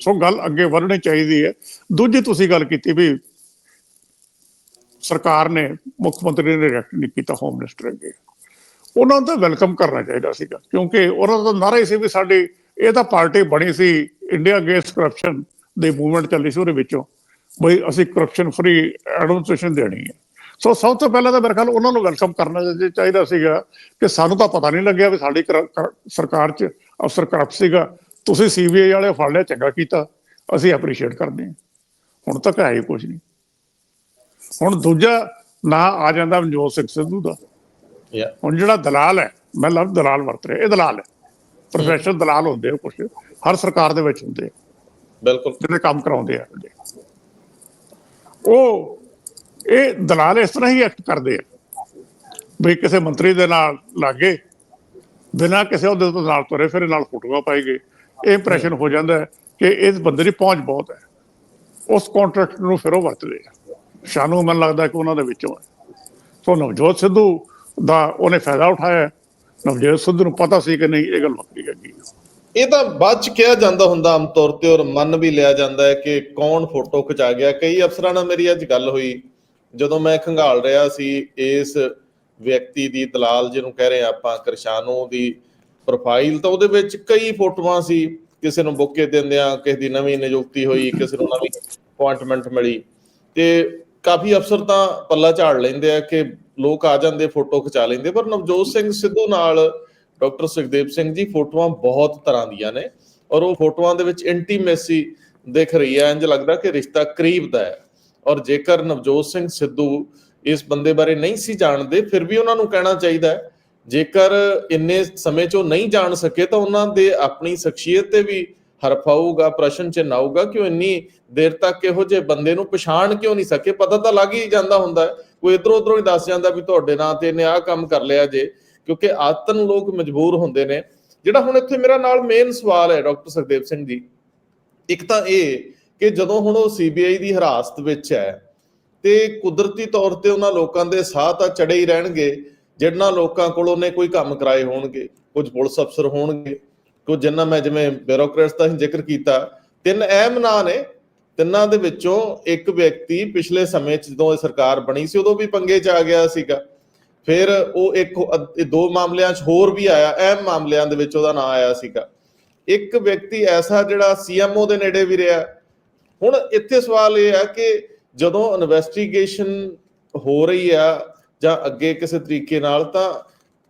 ਸੋ ਗੱਲ ਅੱਗੇ ਵਧਣੀ ਚਾਹੀਦੀ ਹੈ। ਦੂਜੀ ਤੁਸੀਂ ਗੱਲ ਕੀਤੀ ਵੀ ਸਰਕਾਰ ਨੇ, ਮੁੱਖ ਮੰਤਰੀ ਨੇ ਰਿਐਕਟ ਨਹੀਂ ਕੀਤਾ ਹੋਮ ਮਿਨਿਸਟਰ ਅੱਗੇ। ਉਹਨਾਂ ਨੂੰ ਤਾਂ ਵੈਲਕਮ ਕਰਨਾ ਚਾਹੀਦਾ ਸੀਗਾ, ਕਿਉਂਕਿ ਉਹਨਾਂ ਦਾ ਨਾਰਾ ਹੀ ਸੀ ਵੀ ਸਾਡੀ, ਇਹ ਤਾਂ ਪਾਰਟੀ ਬਣੀ ਸੀ ਇੰਡੀਆ ਅਗੇਂਸਟ ਕਰਪਸ਼ਨ ਦੀ ਮੂਵਮੈਂਟ ਚੱਲੀ ਸੀ ਉਹਦੇ ਵਿੱਚੋਂ। ਬਈ ਅਸੀਂ ਕਰਪਸ਼ਨ ਫਰੀ ਐਡਮਿਨਿਸਟ੍ਰੇਸ਼ਨ ਦੇਣੀ ਹੈ। ਸੋ ਸਭ ਤੋਂ ਪਹਿਲਾਂ ਤਾਂ ਮੇਰੇ ਖਿਆਲ ਉਹਨਾਂ ਨੂੰ ਵੈਲਕਮ ਕਰਨਾ ਚਾਹੀਦਾ ਸੀਗਾ ਕਿ ਸਾਨੂੰ ਤਾਂ ਪਤਾ ਨਹੀਂ ਲੱਗਿਆ ਵੀ ਸਾਡੀ ਕਰ- ਕਰ- ਸਰਕਾਰ 'ਚ ਅਫਸਰ ਕਰਪਟ ਸੀਗਾ। ਤੁਸੀਂ ਸੀਬੀਆਈ ਵਾਲੇ ਫੜ ਲਿਆ, ਚੰਗਾ ਕੀਤਾ। ਅਸੀਂ ਐਪਰੀਸ਼ੀਏਟ ਕਰਦੇ ਹਾਂ। ਹੁਣ ਤੱਕ ਹੈ ਹੀ ਕੁਝ ਨਹੀਂ। ਹੁਣ ਦੂਜਾ ਨਾਂ ਆ ਜਾਂਦਾ ਮਨਜੋਤ ਸਿੰਘ ਸਿੱਧੂ ਦਾ। ਯਾ। ਹੁਣ ਜਿਹੜਾ ਦਲਾਲ ਹੈ ਮੈਂ ਲਫ਼ਜ਼ ਦਲਾਲ ਵਰਤ ਰਿਹਾ ਇਹ ਦਲਾਲ ਹੈ। ਪ੍ਰੋਫੈਸ਼ਨਲ ਦਲਾਲ ਹੁੰਦੇ ਆ ਕੁਝ ਹਰ ਸਰਕਾਰ ਦੇ ਵਿੱਚ ਹੁੰਦੇ ਆ। ਬਿਲਕੁਲ। ਜਿਹੜੇ ਕੰਮ ਕਰਾਉਂਦੇ ਆ। ਉਹ ਇਹ ਦਲਾਲ ਇਸ ਤਰ੍ਹਾਂ ਹੀ ਐਕਟ ਕਰਦੇ ਆ। ਵੀ ਕਿਸੇ ਮੰਤਰੀ ਦੇ ਨਾਲ ਲੱਗੇ ਬਿਨਾਂ ਕਿਸੇ ਉਹਦੇ ਤੋਂ ਨਾਲ ਤੁਰੇ ਫਿਰ ਨਾਲ ਫੋਟੋਆਂ ਪਾਈ ਗਏ। ਇਹ ਇੰਪ੍ਰੈਸ਼ਨ ਹੋ। ਜਾਂਦਾ ਕਿ ਇਸ ਬੰਦੇ ਦੀ ਪਹੁੰਚ ਬਹੁਤ ਹੈ। ਉਸ ਕੰਟਰੈਕਟ ਨੂੰ ਫਿਰ ਉਹ ਵਰਤਦੇ ਆ। ਸ਼ਾਨੂੰ ਮਨ ਲੱਗਦਾ ਕਿ ਉਹਨਾਂ ਦੇ ਵਿੱਚੋਂ ਹੈ। ਸੋ ਨਵਜੋਤ ਸਿੱਧੂ ਦਾ ਉਹਨੇ ਫਾਇਦਾ ਉਠਾਇਆ ਨਵਜੋਤ ਸਿੱਧੂ ਨੂੰ ਪਤਾ ਸੀ ਕਿ ਨਹੀਂ, ਇਹ ਗੱਲ ਵੱਖਰੀ ਹੈਗੀ ਇਹ ਤਾਂ ਬਾਅਦ ਚ ਕਿਹਾ ਜਾਂਦਾ ਹੁੰਦਾ ਆਮ ਤੌਰ ਤੇ, ਔਰ ਮੰਨ ਵੀ ਲਿਆ ਜਾਂਦਾ ਹੈ ਕਿ ਕੌਣ ਫੋਟੋ ਖਿਚਾ ਗਿਆ। ਕਈ ਅਫਸਰਾਂ ਨਾਲ ਮੇਰੀ ਅੱਜ ਗੱਲ ਹੋਈ। ਜਦੋਂ ਮੈਂ ਖੰਗਾਲ ਰਿਹਾ ਸੀ, ਇਸ ਵਿਅਕਤੀ ਦੀ ਦਲਾਲ ਜਿਹਨੂੰ ਕਹਿ ਰਹੇ ਆਪਾਂ, ਕਰਸ਼ਾਨੂ ਦੀ ਪ੍ਰੋਫਾਈਲ ਤਾਂ ਉਹਦੇ ਵਿੱਚ ਕਈ ਫੋਟੋਆਂ ਸੀ। ਕਿਸੇ ਨੂੰ ਬੁੱਕੇ ਦਿੰਦਿਆਂ, ਕਿਸੇ ਦੀ ਨਵੀਂ ਨਿਯੁਕਤੀ ਹੋਈ, ਕਿਸੇ ਨੂੰ ਨਵੀਂ ਅਪਾਇੰਟਮੈਂਟ ਮਿਲੀ। ਤੇ ਕਾਫੀ ਅਫਸਰ ਤਾਂ ਪੱਲਾ ਝਾੜ ਲੈਂਦੇ ਆ ਕਿ ਲੋਕ ਆ ਜਾਂਦੇ, ਫੋਟੋ ਖਿਚਾ ਲੈਂਦੇ, ਪਰ ਨਵਜੋਤ ਸਿੰਘ ਸਿੱਧੂ ਨਾਲ ਡਾਕਟਰ ਸੁਖਦੇਵ ਸਿੰਘ ਜੀ ਫੋਟੋਆਂ ਬਹੁਤ ਤਰ੍ਹਾਂ ਦੀਆਂ ਨੇ ਔਰ ਉਹ ਫੋਟੋਆਂ ਦੇ ਵਿੱਚ ਇੰਟੀਮੇਸੀ ਦਿਖ ਰਹੀ ਹੈ, ਇੰਜ ਲੱਗਦਾ ਕਿ ਰਿਸ਼ਤਾ ਕਰੀਬ ਦਾ ਹੈ। ਔਰ ਜੇਕਰ ਨਵਜੋਤ ਸਿੰਘ ਸਿੱਧੂ ਇਸ ਬੰਦੇ ਬਾਰੇ ਨਹੀਂ ਸੀ ਜਾਣਦੇ, ਫਿਰ ਵੀ ਉਹਨਾਂ ਨੂੰ ਕਹਿਣਾ ਚਾਹੀਦਾ ਹੈ। ਜੇਕਰ ਇੰਨੇ ਸਮੇਂ ਚੋਂ ਨਹੀਂ ਜਾਣ ਸਕੇ, ਤਾਂ ਉਹਨਾਂ ਦੇ ਆਪਣੀ ਸ਼ਖਸੀਅਤ ਤੇ ਵੀ ਹਰਫਾਊਗਾ ਪ੍ਰਸ਼ਨ ਚਿੰਨ੍ਹ ਆਊਗਾ ਕਿ ਇੰਨੀ ਦੇਰ ਤੱਕ ਇਹੋ ਜਿਹੇ ਬੰਦੇ ਨੂੰ ਪਛਾਣ ਕਿਉਂ ਨਹੀਂ ਸਕੇ? ਪਤਾ ਤਾਂ ਲੱਗ ਹੀ ਜਾਂਦਾ ਹੁੰਦਾ ਕੋਈ ਇਧਰੋਂ ਉਧਰੋਂ ਹੀ ਦੱਸ ਜਾਂਦਾ ਵੀ ਤੁਹਾਡੇ ਨਾਂ ਤੇ ਇਹਨੇ ਆਹ ਕੰਮ ਕਰ ਲਿਆ ਜੇ, ਕਿਉਂਕਿ ਆਦਤਨ ਲੋਕ ਮਜਬੂਰ ਹੁੰਦੇ ਨੇ। ਜਿਹੜਾ ਹੁਣ ਇੱਥੇ ਮੇਰਾ ਨਾਲ ਮੇਨ ਸਵਾਲ ਹੈ ਡਾਕਟਰ ਸੁਖਦੇਵ ਸਿੰਘ ਜੀ, ਇੱਕ ਤਾਂ ਇਹ ਕਿ ਜਦੋਂ ਹੁਣ ਉਹ ਸੀਬੀਆਈ ਦੀ ਹਿਰਾਸਤ ਵਿੱਚ ਹੈ, ਤੇ ਕੁਦਰਤੀ ਤੌਰ ਤੇ ਉਹਨਾਂ ਲੋਕਾਂ ਦੇ ਸਾਹ ਤਾਂ ਚੜੇ ਹੀ ਰਹਿਣਗੇ, ਜਿਹਨਾਂ ਲੋਕਾਂ ਕੋਲ ਉਹਨੇ ਕੋਈ ਕੰਮ ਕਰਾਏ ਹੋਣਗੇ, ਕੁਝ ਪੁਲਿਸ ਅਫਸਰ ਹੋਣਗੇ ਕੁਝ ਜਿੰਨਾ ਮੈਂ ਜਿਵੇਂ ਬਿਊਰੋਕਰੇਟਸ ਦਾ ਜ਼ਿਕਰ ਕੀਤਾ, ਤਿੰਨ ਅਹਿਮ ਨਾਂ ਨੇ। ਤਿੰਨਾਂ ਦੇ ਵਿੱਚੋਂ ਇੱਕ ਵਿਅਕਤੀ ਪਿਛਲੇ ਸਮੇਂ 'ਚ ਜਦੋਂ ਇਹ ਸਰਕਾਰ ਬਣੀ ਸੀ, ਉਦੋਂ ਵੀ ਪੰਗੇ 'ਚ ਆ ਗਿਆ ਸੀਗਾ। ਫਿਰ ਉਹ ਇੱਕ ਦੋ ਮਾਮਲਿਆਂ 'ਚ ਹੋਰ ਵੀ ਆਇਆ, ਅਹਿਮ ਮਾਮਲਿਆਂ ਦੇ ਵਿੱਚ ਉਹਦਾ ਨਾਂ ਆਇਆ ਸੀਗਾ। ਇੱਕ ਵਿਅਕਤੀ ਐਸਾ ਜਿਹੜਾ ਸੀਐਮਓ ਦੇ ਨੇੜੇ ਵੀ ਰਿਹਾ। ਹੁਣ ਇੱਥੇ ਸਵਾਲ ਇਹ ਆ ਕਿ ਜਦੋਂ ਇਨਵੈਸਟੀਗੇਸ਼ਨ ਹੋ ਰਹੀ ਆ ਜਾਂ ਅੱਗੇ ਕਿਸੇ ਤਰੀਕੇ ਨਾਲ ਤਾਂ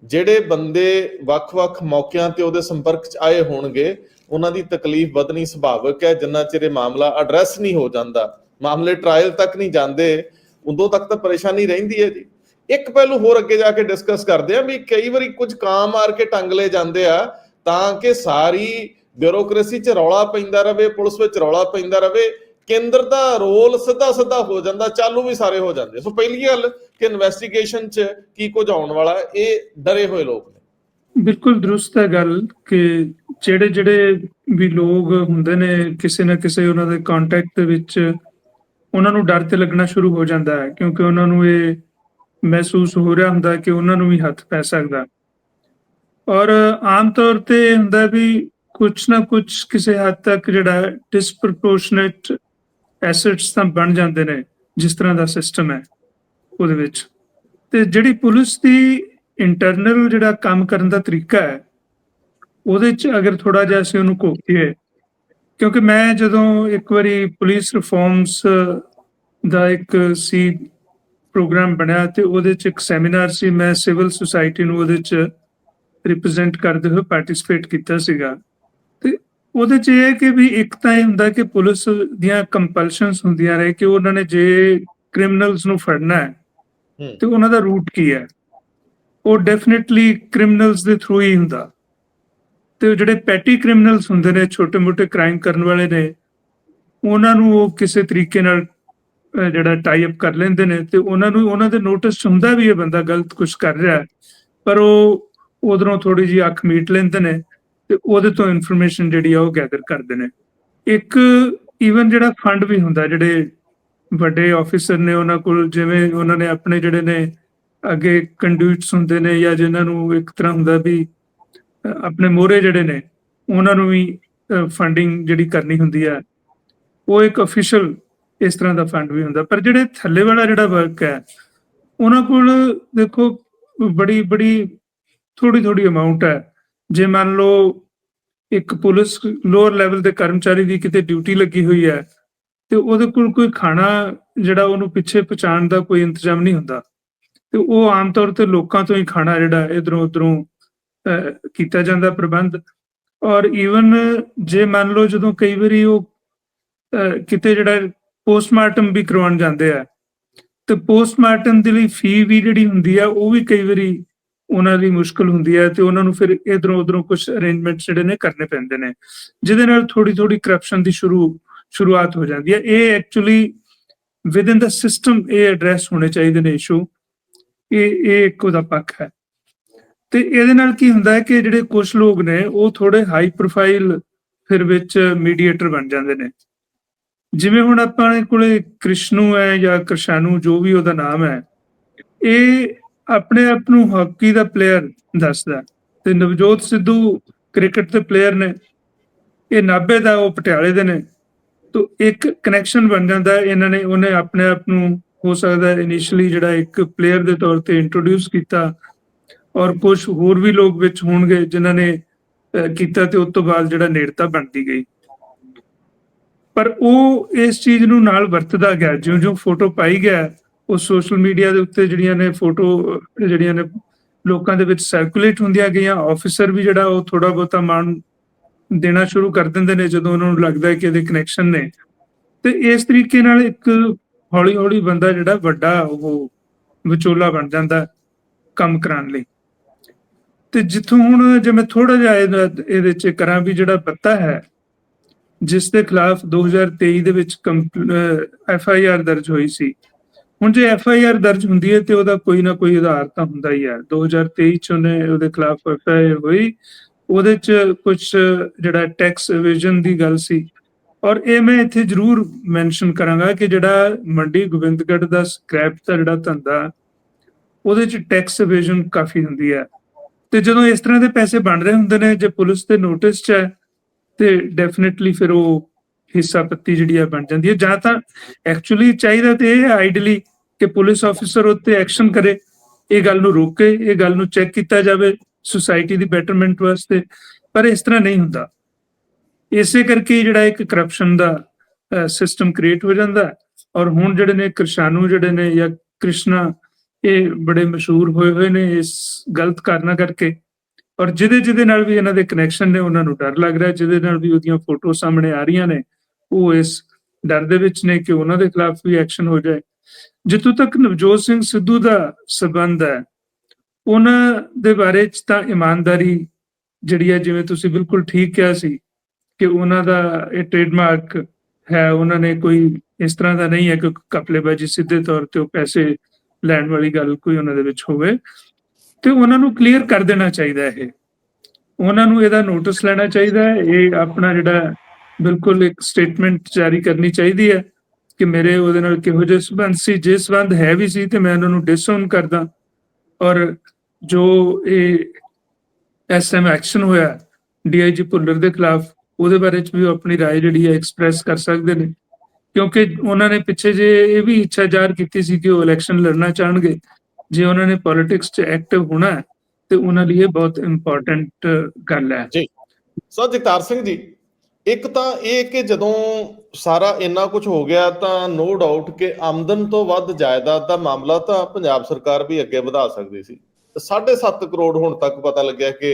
ਜਿਹੜੇ ਬੰਦੇ ਵੱਖ-ਵੱਖ ਮੌਕਿਆਂ ਤੇ ਉਹਦੇ ਸੰਪਰਕ 'ਚ ਆਏ ਹੋਣਗੇ, ਉਹਨਾਂ ਦੀ ਤਕਲੀਫ ਵਧਣੀ ਸੁਭਾਵਿਕ ਹੈ, ਜਿੰਨਾ ਚਿਰ ਇਹ ਮਾਮਲਾ ਐਡਰੈਸ ਨਹੀਂ ਹੋ ਜਾਂਦਾ। ਮਾਮਲੇ ਟ੍ਰਾਇਲ ਤੱਕ ਨਹੀਂ ਜਾਂਦੇ, ਉਦੋਂ ਤੱਕ ਤਾਂ ਪਰੇਸ਼ਾਨੀ ਰਹਿੰਦੀ ਹੈ ਜੀ। ਇੱਕ ਪਹਿਲੂ ਹੋਰ ਅੱਗੇ ਜਾ ਕੇ ਡਿਸਕਸ ਕਰਦੇ ਆ ਵੀ ਕਈ ਵਾਰੀ ਕੁਝ ਕਾਮ ਮਾਰ ਕੇ ਟੰਗਲੇ ਜਾਂਦੇ ਆ, ਤਾਂ ਕਿ ਸਾਰੀ ਬਿਊਰੋਕ੍ਰੇਸੀ 'ਚ ਰੌਲਾ ਪੈਂਦਾ ਰਵੇ ਪੁਲਿਸ ਵਿੱਚ ਰੌਲਾ ਪੈਂਦਾ ਰਵੇ ਕੇਂਦਰ ਦਾ ਰੋਲ ਸਿੱਧਾ ਸਿੱਧਾ ਹੋ ਜਾਂਦਾ, ਚਾਲੂ ਵੀ ਸਾਰੇ ਹੋ ਜਾਂਦੇ ਸੋ ਪਹਿਲੀ ਗੱਲ ਕਿ ਇਨਵੈਸਟੀਗੇਸ਼ਨ 'ਚ ਕੀ ਕੁਝ ਆਉਣ ਵਾਲਾ, ਇਹ ਡਰੇ ਹੋਏ ਲੋਕ ਨੇ। ਬਿਲਕੁਲ ਦਰੁਸਤ ਹੈ ਗੱਲ ਕਿ ਜਿਹੜੇ ਜਿਹੜੇ ਵੀ ਲੋਕ ਹੁੰਦੇ ਨੇ, ਕਿਸੇ ਨਾ ਕਿਸੇ ਉਹਨਾਂ ਦੇ ਕੰਟੈਕਟ ਦੇ ਵਿੱਚ, ਉਹਨਾਂ ਨੂੰ ਡਰ ਤੇ ਲੱਗਣਾ ਸ਼ੁਰੂ ਹੋ ਜਾਂਦਾ ਹੈ, ਕਿਉਂਕਿ ਉਹਨਾਂ ਨੂੰ ਇਹ ਮਹਿਸੂਸ ਹੋ ਰਿਹਾ ਹੁੰਦਾ ਕਿ ਉਹਨਾਂ ਨੂੰ ਵੀ ਹੱਥ ਪੈ ਸਕਦਾ। ਔਰ ਆਮ ਤੌਰ ਤੇ ਇਹ ਹੁੰਦਾ ਵੀ ਕੁਛ ਨਾ ਕੁਛ ਕਿਸੇ ਹੱਦ ਤੱਕ ਜਿਹੜਾ ਡਿਸਪ੍ਰੋਪੋਰਸ਼ਨੇਟ ਐਸੈਟਸ ਤਾਂ ਬਣ ਜਾਂਦੇ ਨੇ, ਜਿਸ ਤਰ੍ਹਾਂ ਦਾ ਸਿਸਟਮ ਹੈ ਉਹਦੇ ਵਿੱਚ। ਤੇ ਜਿਹੜੀ ਪੁਲਿਸ ਦੀ ਇੰਟਰਨਲ ਜਿਹੜਾ ਕੰਮ ਕਰਨ ਦਾ ਤਰੀਕਾ ਹੈ, ਉਹਦੇ ਚ ਅਗਰ ਥੋੜਾ ਜਿਹਾ ਅਸੀਂ ਉਹਨੂੰ ਘੋਖੀਏ ਕਿਉਂਕਿ ਮੈਂ ਜਦੋਂ ਇੱਕ ਵਾਰੀ ਪੁਲਿਸ ਰਿਫਾਰਮਸ ਦਾ ਇੱਕ ਸੀ ਪ੍ਰੋਗਰਾਮ ਬਣਿਆ ਤੇ ਉਹਦੇ ਚ ਇੱਕ ਸੈਮੀਨਾਰ ਸੀ, ਮੈਂ ਸਿਵਲ ਸੁਸਾਇਟੀ ਨੂੰ ਉਹਦੇ ਚ ਰਿਪਰੈਜ਼ੈਂਟ ਕਰਦੇ ਹੋਏ ਪਾਰਟਿਸਿਪੇਟ ਕੀਤਾ ਸੀਗਾ। ਉਹਦੇ ਚ ਇਹ ਹੈ ਕਿ ਵੀ ਇੱਕ ਤਾਂ ਇਹ ਹੁੰਦਾ ਕਿ ਪੁਲਿਸ ਦੀਆਂ ਕੰਪਲਸ਼ਨਸ ਹੁੰਦੀਆਂ ਨੇ ਕਿ ਉਹਨਾਂ ਨੇ ਜੇ ਕ੍ਰਿਮੀਨਲਸ ਨੂੰ ਫੜਨਾ ਹੈ ਤੇ ਉਹਨਾਂ ਦਾ ਰੂਟ ਕੀ ਹੈ? ਉਹ ਡੈਫੀਨਿਟਲੀ ਕ੍ਰਿਮੀਨਲਸ ਦੇ ਥਰੂ ਹੀ ਹੁੰਦਾ। ਤੇ ਜਿਹੜੇ ਪੈਟੀ ਕ੍ਰਿਮੀਨਲਸ ਹੁੰਦੇ ਨੇ ਛੋਟੇ-ਮੋਟੇ ਕ੍ਰਾਈਮ ਕਰਨ ਵਾਲੇ ਨੇ ਉਹਨਾਂ ਨੂੰ ਉਹ ਕਿਸੇ ਤਰੀਕੇ ਨਾਲ ਜਿਹੜਾ ਟਾਈ ਅਪ ਕਰ ਲੈਂਦੇ ਨੇ ਤੇ ਉਹਨਾਂ ਨੂੰ ਉਹਨਾਂ ਦੇ ਨੋਟਿਸ ਹੁੰਦਾ ਵੀ ਇਹ ਬੰਦਾ ਗਲਤ ਕੁਝ ਕਰ ਰਿਹਾ ਪਰ ਉਹ ਉਧਰੋਂ ਥੋੜੀ ਜਿਹੀ ਅੱਖ ਮੀਟ ਲੈਂਦੇ ਨੇ ਤੇ ਉਹਦੇ ਤੋਂ ਇਨਫੋਰਮੇਸ਼ਨ ਜਿਹੜੀ ਆ ਉਹ ਗੈਦਰ ਕਰਦੇ ਨੇ। ਇੱਕ ਈਵਨ ਜਿਹੜਾ ਫੰਡ ਵੀ ਹੁੰਦਾ, ਜਿਹੜੇ ਵੱਡੇ ਆਫੀਸਰ ਨੇ ਉਹਨਾਂ ਕੋਲ, ਜਿਵੇਂ ਉਹਨਾਂ ਨੇ ਆਪਣੇ ਜਿਹੜੇ ਨੇ ਅੱਗੇ ਕੰਡਿਊਟਸ ਹੁੰਦੇ ਨੇ ਜਾਂ ਜਿਨ੍ਹਾਂ ਨੂੰ ਇੱਕ ਤਰ੍ਹਾਂ ਹੁੰਦਾ ਵੀ ਆਪਣੇ ਮੋਹਰੇ ਜਿਹੜੇ ਨੇ, ਉਹਨਾਂ ਨੂੰ ਵੀ ਫੰਡਿੰਗ ਜਿਹੜੀ ਕਰਨੀ ਹੁੰਦੀ ਹੈ ਉਹ ਇੱਕ ਅਫੀਸ਼ੀਅਲ ਇਸ ਤਰ੍ਹਾਂ ਦਾ ਫੰਡ ਵੀ ਹੁੰਦਾ। ਪਰ ਜਿਹੜੇ ਥੱਲੇ ਵਾਲਾ ਜਿਹੜਾ ਵਰਕ ਹੈ, ਉਹਨਾਂ ਕੋਲ ਦੇਖੋ ਬੜੀ ਬੜੀ ਥੋੜੀ ਥੋੜੀ ਅਮਾਉਂਟ ਹੈ। ਜੇ ਮੰਨ ਲਓ ਇੱਕ ਪੁਲਿਸ ਲੋਅਰ ਲੈਵਲ ਦੇ ਕਰਮਚਾਰੀ ਦੀ ਕਿਤੇ ਡਿਊਟੀ ਲੱਗੀ ਹੋਈ ਹੈ, ਤੇ ਉਹਦੇ ਕੋਲ ਕੋਈ ਖਾਣਾ ਜਿਹੜਾ ਉਹਨੂੰ ਪਿੱਛੇ ਪਹੁੰਚਾਉਣ ਦਾ ਕੋਈ ਇੰਤਜ਼ਾਮ ਨਹੀਂ ਹੁੰਦਾ। ਤੇ ਉਹ ਆਮ ਤੌਰ ਤੇ ਲੋਕਾਂ ਤੋਂ ਹੀ ਖਾਣਾ ਜਿਹੜਾ ਇਧਰੋਂ ਉਧਰੋਂ ਕੀਤਾ ਜਾਂਦਾ ਪ੍ਰਬੰਧ। ਔਰ ਈਵਨ ਜੇ ਮੰਨ ਲਓ ਜਦੋਂ ਕਈ ਵਾਰੀ ਉਹ ਕਿਤੇ ਜਿਹੜਾ ਪੋਸਟਮਾਰਟਮ ਵੀ ਕਰਵਾਉਣ ਜਾਂਦੇ ਆ, ਤੇ ਪੋਸਟਮਾਰਟਮ ਦੇ ਲਈ ਫੀ ਵੀ ਜਿਹੜੀ ਹੁੰਦੀ ਆ, ਉਹ ਵੀ ਕਈ ਵਾਰੀ ਉਹਨਾਂ ਦੀ ਮੁਸ਼ਕਲ ਹੁੰਦੀ ਹੈ ਤੇ ਉਹਨਾਂ ਨੂੰ ਫਿਰ ਇਧਰੋਂ ਉਧਰੋਂ ਕੁਝ ਅਰੇਂਜਮੈਂਟਸ ਜਿਹੜੇ ਨੇ ਕਰਨੇ ਪੈਂਦੇ ਨੇ, ਜਿਹਦੇ ਨਾਲ ਥੋੜੀ ਥੋੜੀ ਕਰਪਸ਼ਨ ਦੀ ਸ਼ੁਰੂ, ਸ਼ੁਰੂਆਤ ਹੋ ਜਾਂਦੀ ਹੈ। ਇਹ actually within the system ਇਹ ਐਡਰੈਸ ਹੋਣੇ ਚਾਹੀਦੇ ਨੇ ਇਸ਼ੂ ਇਹ ਇਹ ਇੱਕ ਉਹਦਾ ਪੱਖ ਹੈ। ਤੇ ਇਹਦੇ ਨਾਲ ਕੀ ਹੁੰਦਾ ਹੈ ਕਿ ਜਿਹੜੇ ਕੁਝ ਲੋਕ ਨੇ, ਉਹ ਥੋੜੇ ਹਾਈ ਪ੍ਰੋਫਾਈਲ ਫਿਰ ਵਿੱਚ ਮੀਡੀਏਟਰ ਬਣ ਜਾਂਦੇ ਨੇ। ਜਿਵੇਂ ਹੁਣ ਆਪਾਂ ਕੋਲੇ ਕ੍ਰਿਸ਼ਨੂ ਹੈ ਜਾਂ ਕ੍ਰਿਸ਼ਾਨੂ ਜੋ ਵੀ ਉਹਦਾ ਨਾਮ ਹੈ, ਇਹ ਆਪਣੇ ਆਪ ਨੂੰ ਹਾਕੀ ਦਾ ਪਲੇਅਰ ਦੱਸਦਾ ਤੇ ਨਵਜੋਤ ਸਿੱਧੂ ਕ੍ਰਿਕਟ ਦੇ ਪਲੇਅਰ ਨੇ। ਇਹ ਨਾਭੇ ਦਾ, ਉਹ ਪਟਿਆਲੇ ਦੇ ਨੇ। ਤੋਂ ਇੱਕ ਕਨੈਕਸ਼ਨ ਬਣ ਜਾਂਦਾ ਇਹਨਾਂ ਨੇ ਉਹਨੇ ਆਪਣੇ ਆਪ ਨੂੰ ਹੋ ਸਕਦਾ ਇਨੀਸ਼ੀਅਲੀ ਜਿਹੜਾ ਇੱਕ ਪਲੇਅਰ ਦੇ ਤੌਰ ਤੇ ਇੰਟਰੋਡਿਊਸ ਕੀਤਾ ਔਰ ਕੁਝ ਹੋਰ ਵੀ ਲੋਕ ਵਿੱਚ ਹੋਣਗੇ ਜਿਨ੍ਹਾਂ ਨੇ ਕੀਤਾ ਤੇ ਉਸ ਤੋਂ ਬਾਅਦ ਜਿਹੜਾ ਨੇੜਤਾ ਬਣਦੀ ਗਈ। ਪਰ ਉਹ ਇਸ ਚੀਜ਼ ਨੂੰ ਨਾਲ ਵਰਤਦਾ ਗਿਆ, ਜਿਉਂ-ਜਿਉਂ ਫੋਟੋ ਪਾਈ ਗਿਆ ਉਹ ਸੋਸ਼ਲ ਮੀਡੀਆ ਦੇ ਉੱਤੇ ਜਿਹੜੀਆਂ ਨੇ ਫੋਟੋ ਜਿਹੜੀਆਂ ਨੇ ਲੋਕਾਂ ਦੇ ਵਿੱਚ ਸਰਕੂਲੇਟ ਹੁੰਦੀਆਂ ਗਈਆਂ। ਆਫੀਸਰ ਵੀ ਜਿਹੜਾ ਉਹ ਥੋੜਾ ਬਹੁਤਾ ਮਾਣ ਦੇਣਾ ਸ਼ੁਰੂ ਕਰ ਦਿੰਦੇ ਨੇ ਜਦੋਂ ਉਹਨਾਂ ਨੂੰ ਲੱਗਦਾ ਹੈ ਕਿ ਇਹਦੇ ਕਨੈਕਸ਼ਨ ਨੇ। ਤੇ ਇਸ ਤਰੀਕੇ ਨਾਲ ਇੱਕ ਹੌਲੀ ਹੌਲੀ ਬੰਦਾ ਜਿਹੜਾ ਵੱਡਾ ਉਹ ਵਿਚੋਲਾ ਬਣ ਜਾਂਦਾ ਕੰਮ ਕਰਾਉਣ ਲਈ। ਤੇ ਜਿੱਥੋਂ ਹੁਣ ਜੇ ਮੈਂ ਥੋੜਾ ਜਿਹਾ ਇਹਦੇ ਚ ਕਰਾਂ ਵੀ ਜਿਹੜਾ ਬੱਤਾ ਹੈ, ਜਿਸ ਦੇ ਖਿਲਾਫ 2023 ਦੇ ਵਿੱਚ ਐਫ ਆਈ ਆਰ ਦਰਜ ਹੋਈ ਸੀ। ਹੁਣ ਜੇ ਐਫ ਆਈ ਆਰ ਦਰਜ ਹੁੰਦੀ ਹੈ ਤੇ ਉਹਦਾ ਕੋਈ ਨਾ ਕੋਈ ਆਧਾਰ ਤਾਂ ਹੁੰਦਾ ਹੀ ਹੈ। 2023 ਚ ਉਹਨੇ ਉਹਦੇ ਖਿਲਾਫ ਐਫ ਆਈ ਆਰ ਹੋਈ। ਉਹਦੇ ਚ ਕੁਝ ਜਿਹੜਾ ਟੈਕਸ ਐਵੇਜਨ ਦੀ ਗੱਲ ਸੀ। ਔਰ ਇਹ ਮੈਂ ਇੱਥੇ ਜ਼ਰੂਰ ਮੈਂਸ਼ਨ ਕਰਾਂਗਾ ਕਿ ਜਿਹੜਾ ਮੰਡੀ ਗੋਬਿੰਦਗੜ੍ਹ ਦਾ ਸਕ੍ਰੈਪ ਦਾ ਜਿਹੜਾ ਧੰਦਾ, ਉਹਦੇ ਚ ਟੈਕਸ ਐਵੇਜਨ ਕਾਫੀ ਹੁੰਦੀ ਹੈ। ਤੇ ਜਦੋਂ ਇਸ ਤਰ੍ਹਾਂ ਦੇ ਪੈਸੇ ਬਣ ਰਹੇ ਹੁੰਦੇ ਨੇ, ਜੇ ਪੁਲਿਸ ਦੇ ਨੋਟਿਸ 'ਚ ਹੈ, ਤੇ ਡੈਫੀਨਿਟਲੀ ਫਿਰ ਉਹ ਹਿੱਸਾ ਪੱਤੀ ਜਿਹੜੀ ਆ ਬਣ ਜਾਂਦੀ ਹੈ। ਜਾਂ ਤਾਂ ਐਕਚੁਅਲੀ ਚਾਹੀਦਾ ਤੇ ਇਹ ਆਈਡਲੀ ਕਿ ਪੁਲਿਸ ਆਫੀਸਰ ਉੱਤੇ ਐਕਸ਼ਨ ਕਰੇ। ਇਹ ਗੱਲ ਨੂੰ ਰੋਕੇ, ਇਹ ਗੱਲ ਨੂੰ ਚੈੱਕ ਕੀਤਾ ਜਾਵੇ ਸੁਸਾਇਟੀ ਦੀ ਬੈਟਰਮੈਂਟ ਵਾਸਤੇ। ਪਰ ਇਸ ਤਰ੍ਹਾਂ ਨਹੀਂ ਹੁੰਦਾ। ਇਸੇ ਕਰਕੇ ਜਿਹੜਾ ਇੱਕ ਕਰਪਸ਼ਨ ਦਾ ਸਿਸਟਮ ਕ੍ਰੀਏਟ ਹੋ ਜਾਂਦਾ ਔਰ ਹੁਣ ਜਿਹੜੇ ਨੇ ਕਿਰਸ਼ਾਨੂ ਜਿਹੜੇ ਨੇ ਜਾਂ ਕ੍ਰਿਸ਼ਨਾ, ਇਹ ਬੜੇ ਮਸ਼ਹੂਰ ਹੋਏ ਹੋਏ ਨੇ ਇਸ ਗਲਤ ਕਾਰਨਾਂ ਕਰਕੇ। ਔਰ ਜਿਹਦੇ ਜਿਹਦੇ ਨਾਲ ਵੀ ਇਹਨਾਂ ਦੇ ਕਨੈਕਸ਼ਨ ਨੇ, ਉਹਨਾਂ ਨੂੰ ਡਰ ਲੱਗ ਰਿਹਾ। ਜਿਹਦੇ ਨਾਲ ਵੀ ਉਹਦੀਆਂ ਫੋਟੋ ਸਾਹਮਣੇ ਆ ਰਹੀਆਂ ਨੇ। ਉਹ ਇਸ ਡਰ ਦੇ ਵਿੱਚ ਨੇ ਕਿ ਉਹਨਾਂ ਦੇ ਖਿਲਾਫ ਵੀ ਐਕਸ਼ਨ ਹੋ ਜਾਏ। ਜਿੱਥੋਂ ਤੱਕ ਨਵਜੋਤ ਸਿੰਘ ਸਿੱਧੂ ਦਾ ਸਬੰਧ ਹੈ, ਉਹਨਾਂ ਦੇ ਬਾਰੇ ਚ ਤਾਂ ਇਮਾਨਦਾਰੀ ਜਿਹੜੀ ਹੈ, ਜਿਵੇਂ ਤੁਸੀਂ ਬਿਲਕੁਲ ਠੀਕ ਕਿਹਾ ਸੀ ਕਿ ਉਹਨਾਂ ਦਾ ਇਹ ਟ੍ਰੇਡਮਾਰਕ ਹੈ, ਉਹਨਾਂ ਨੇ ਕੋਈ ਇਸ ਤਰ੍ਹਾਂ ਦਾ ਨਹੀਂ ਹੈ ਕਿ ਕਪਲੇਬਾਜੀ ਸਿੱਧੇ ਤੌਰ ਤੇ ਉਹ ਪੈਸੇ ਲੈਣ ਵਾਲੀ ਗੱਲ ਕੋਈ ਉਹਨਾਂ ਦੇ ਵਿੱਚ ਹੋਵੇ। ਤੇ ਉਹਨਾਂ ਨੂੰ ਕਲੀਅਰ ਕਰ ਦੇਣਾ ਚਾਹੀਦਾ ਇਹ। ਉਹਨਾਂ ਨੂੰ ਇਹਦਾ ਨੋਟਿਸ ਲੈਣਾ ਚਾਹੀਦਾ ਹੈ, ਇਹ ਆਪਣਾ ਜਿਹੜਾ ਬਿਲਕੁਲ ਇੱਕ ਸਟੇਟਮੈਂਟ ਜਾਰੀ ਕਰਨੀ ਚਾਹੀਦੀ ਹੈ ਕਿ ਮੇਰੇ ਉਹਦੇ ਨਾਲ ਕਿਹੋ ਜਿਹੇ ਸੰਬੰਧ ਸੀ ਜੇ ਸੰਬੰਧ ਹੈ ਵੀ ਸੀ ਤੇ ਮੈਂ ਉਹਨਾਂ ਨੂੰ ਡਿਸਓਨ ਕਰਦਾ ਔਰ ਜੋ ਇਹ ਐਸਐਮ ਐਕਸ਼ਨ ਹੋਇਆ ਡੀਆਈਜੀ ਭੁੱਲਰ ਦੇ ਖਿਲਾਫ ਉਹਦੇ ਬਾਰੇ ਚ ਵੀ ਉਹ ਆਪਣੀ رائے ਜਿਹੜੀ ਹੈ ਐਕਸਪ੍ਰੈਸ ਕਰ ਸਕਦੇ ਨੇ ਕਿਉਂਕਿ ਉਹਨਾਂ ਨੇ ਪਿੱਛੇ ਜੇ ਇਹ ਵੀ ਇੱਛਾ ਜ਼ਾਹਰ ਕੀਤੀ ਸੀ ਕਿ ਉਹ ਇਲੈਕਸ਼ਨ ਲੜਨਾ ਚਾਹਣਗੇ ਜੇ ਉਹਨਾਂ ਨੇ ਪੋਲਿਟਿਕਸ 'ਚ ਐਕਟਿਵ ਹੋਣਾ ਹੈ ਤੇ ਉਹਨਾਂ ਲਈ ਇਹ ਬਹੁਤ ਇੰਪੋਰਟੈਂਟ ਗੱਲ ਹੈ ਸੋ ਜਗਤਾਰ ਸਿੰਘ ਜੀ ਇੱਕ ਤਾਂ ਇਹ ਕਿ ਜਦੋਂ ਸਾਰਾ ਇੰਨਾ ਕੁਝ ਹੋ ਗਿਆ ਤਾਂ ਨੋ ਡਾਊਟ ਕਿ ਆਮਦਨ ਤੋਂ ਵੱਧ ਜਾਇਦਾਦ ਦਾ ਮਾਮਲਾ ਤਾਂ ਪੰਜਾਬ ਸਰਕਾਰ ਵੀ ਅੱਗੇ ਵਧਾ ਸਕਦੀ ਸੀ। 7.5 ਕਰੋੜ ਹੁਣ ਤੱਕ ਪਤਾ ਲੱਗਿਆ ਕਿ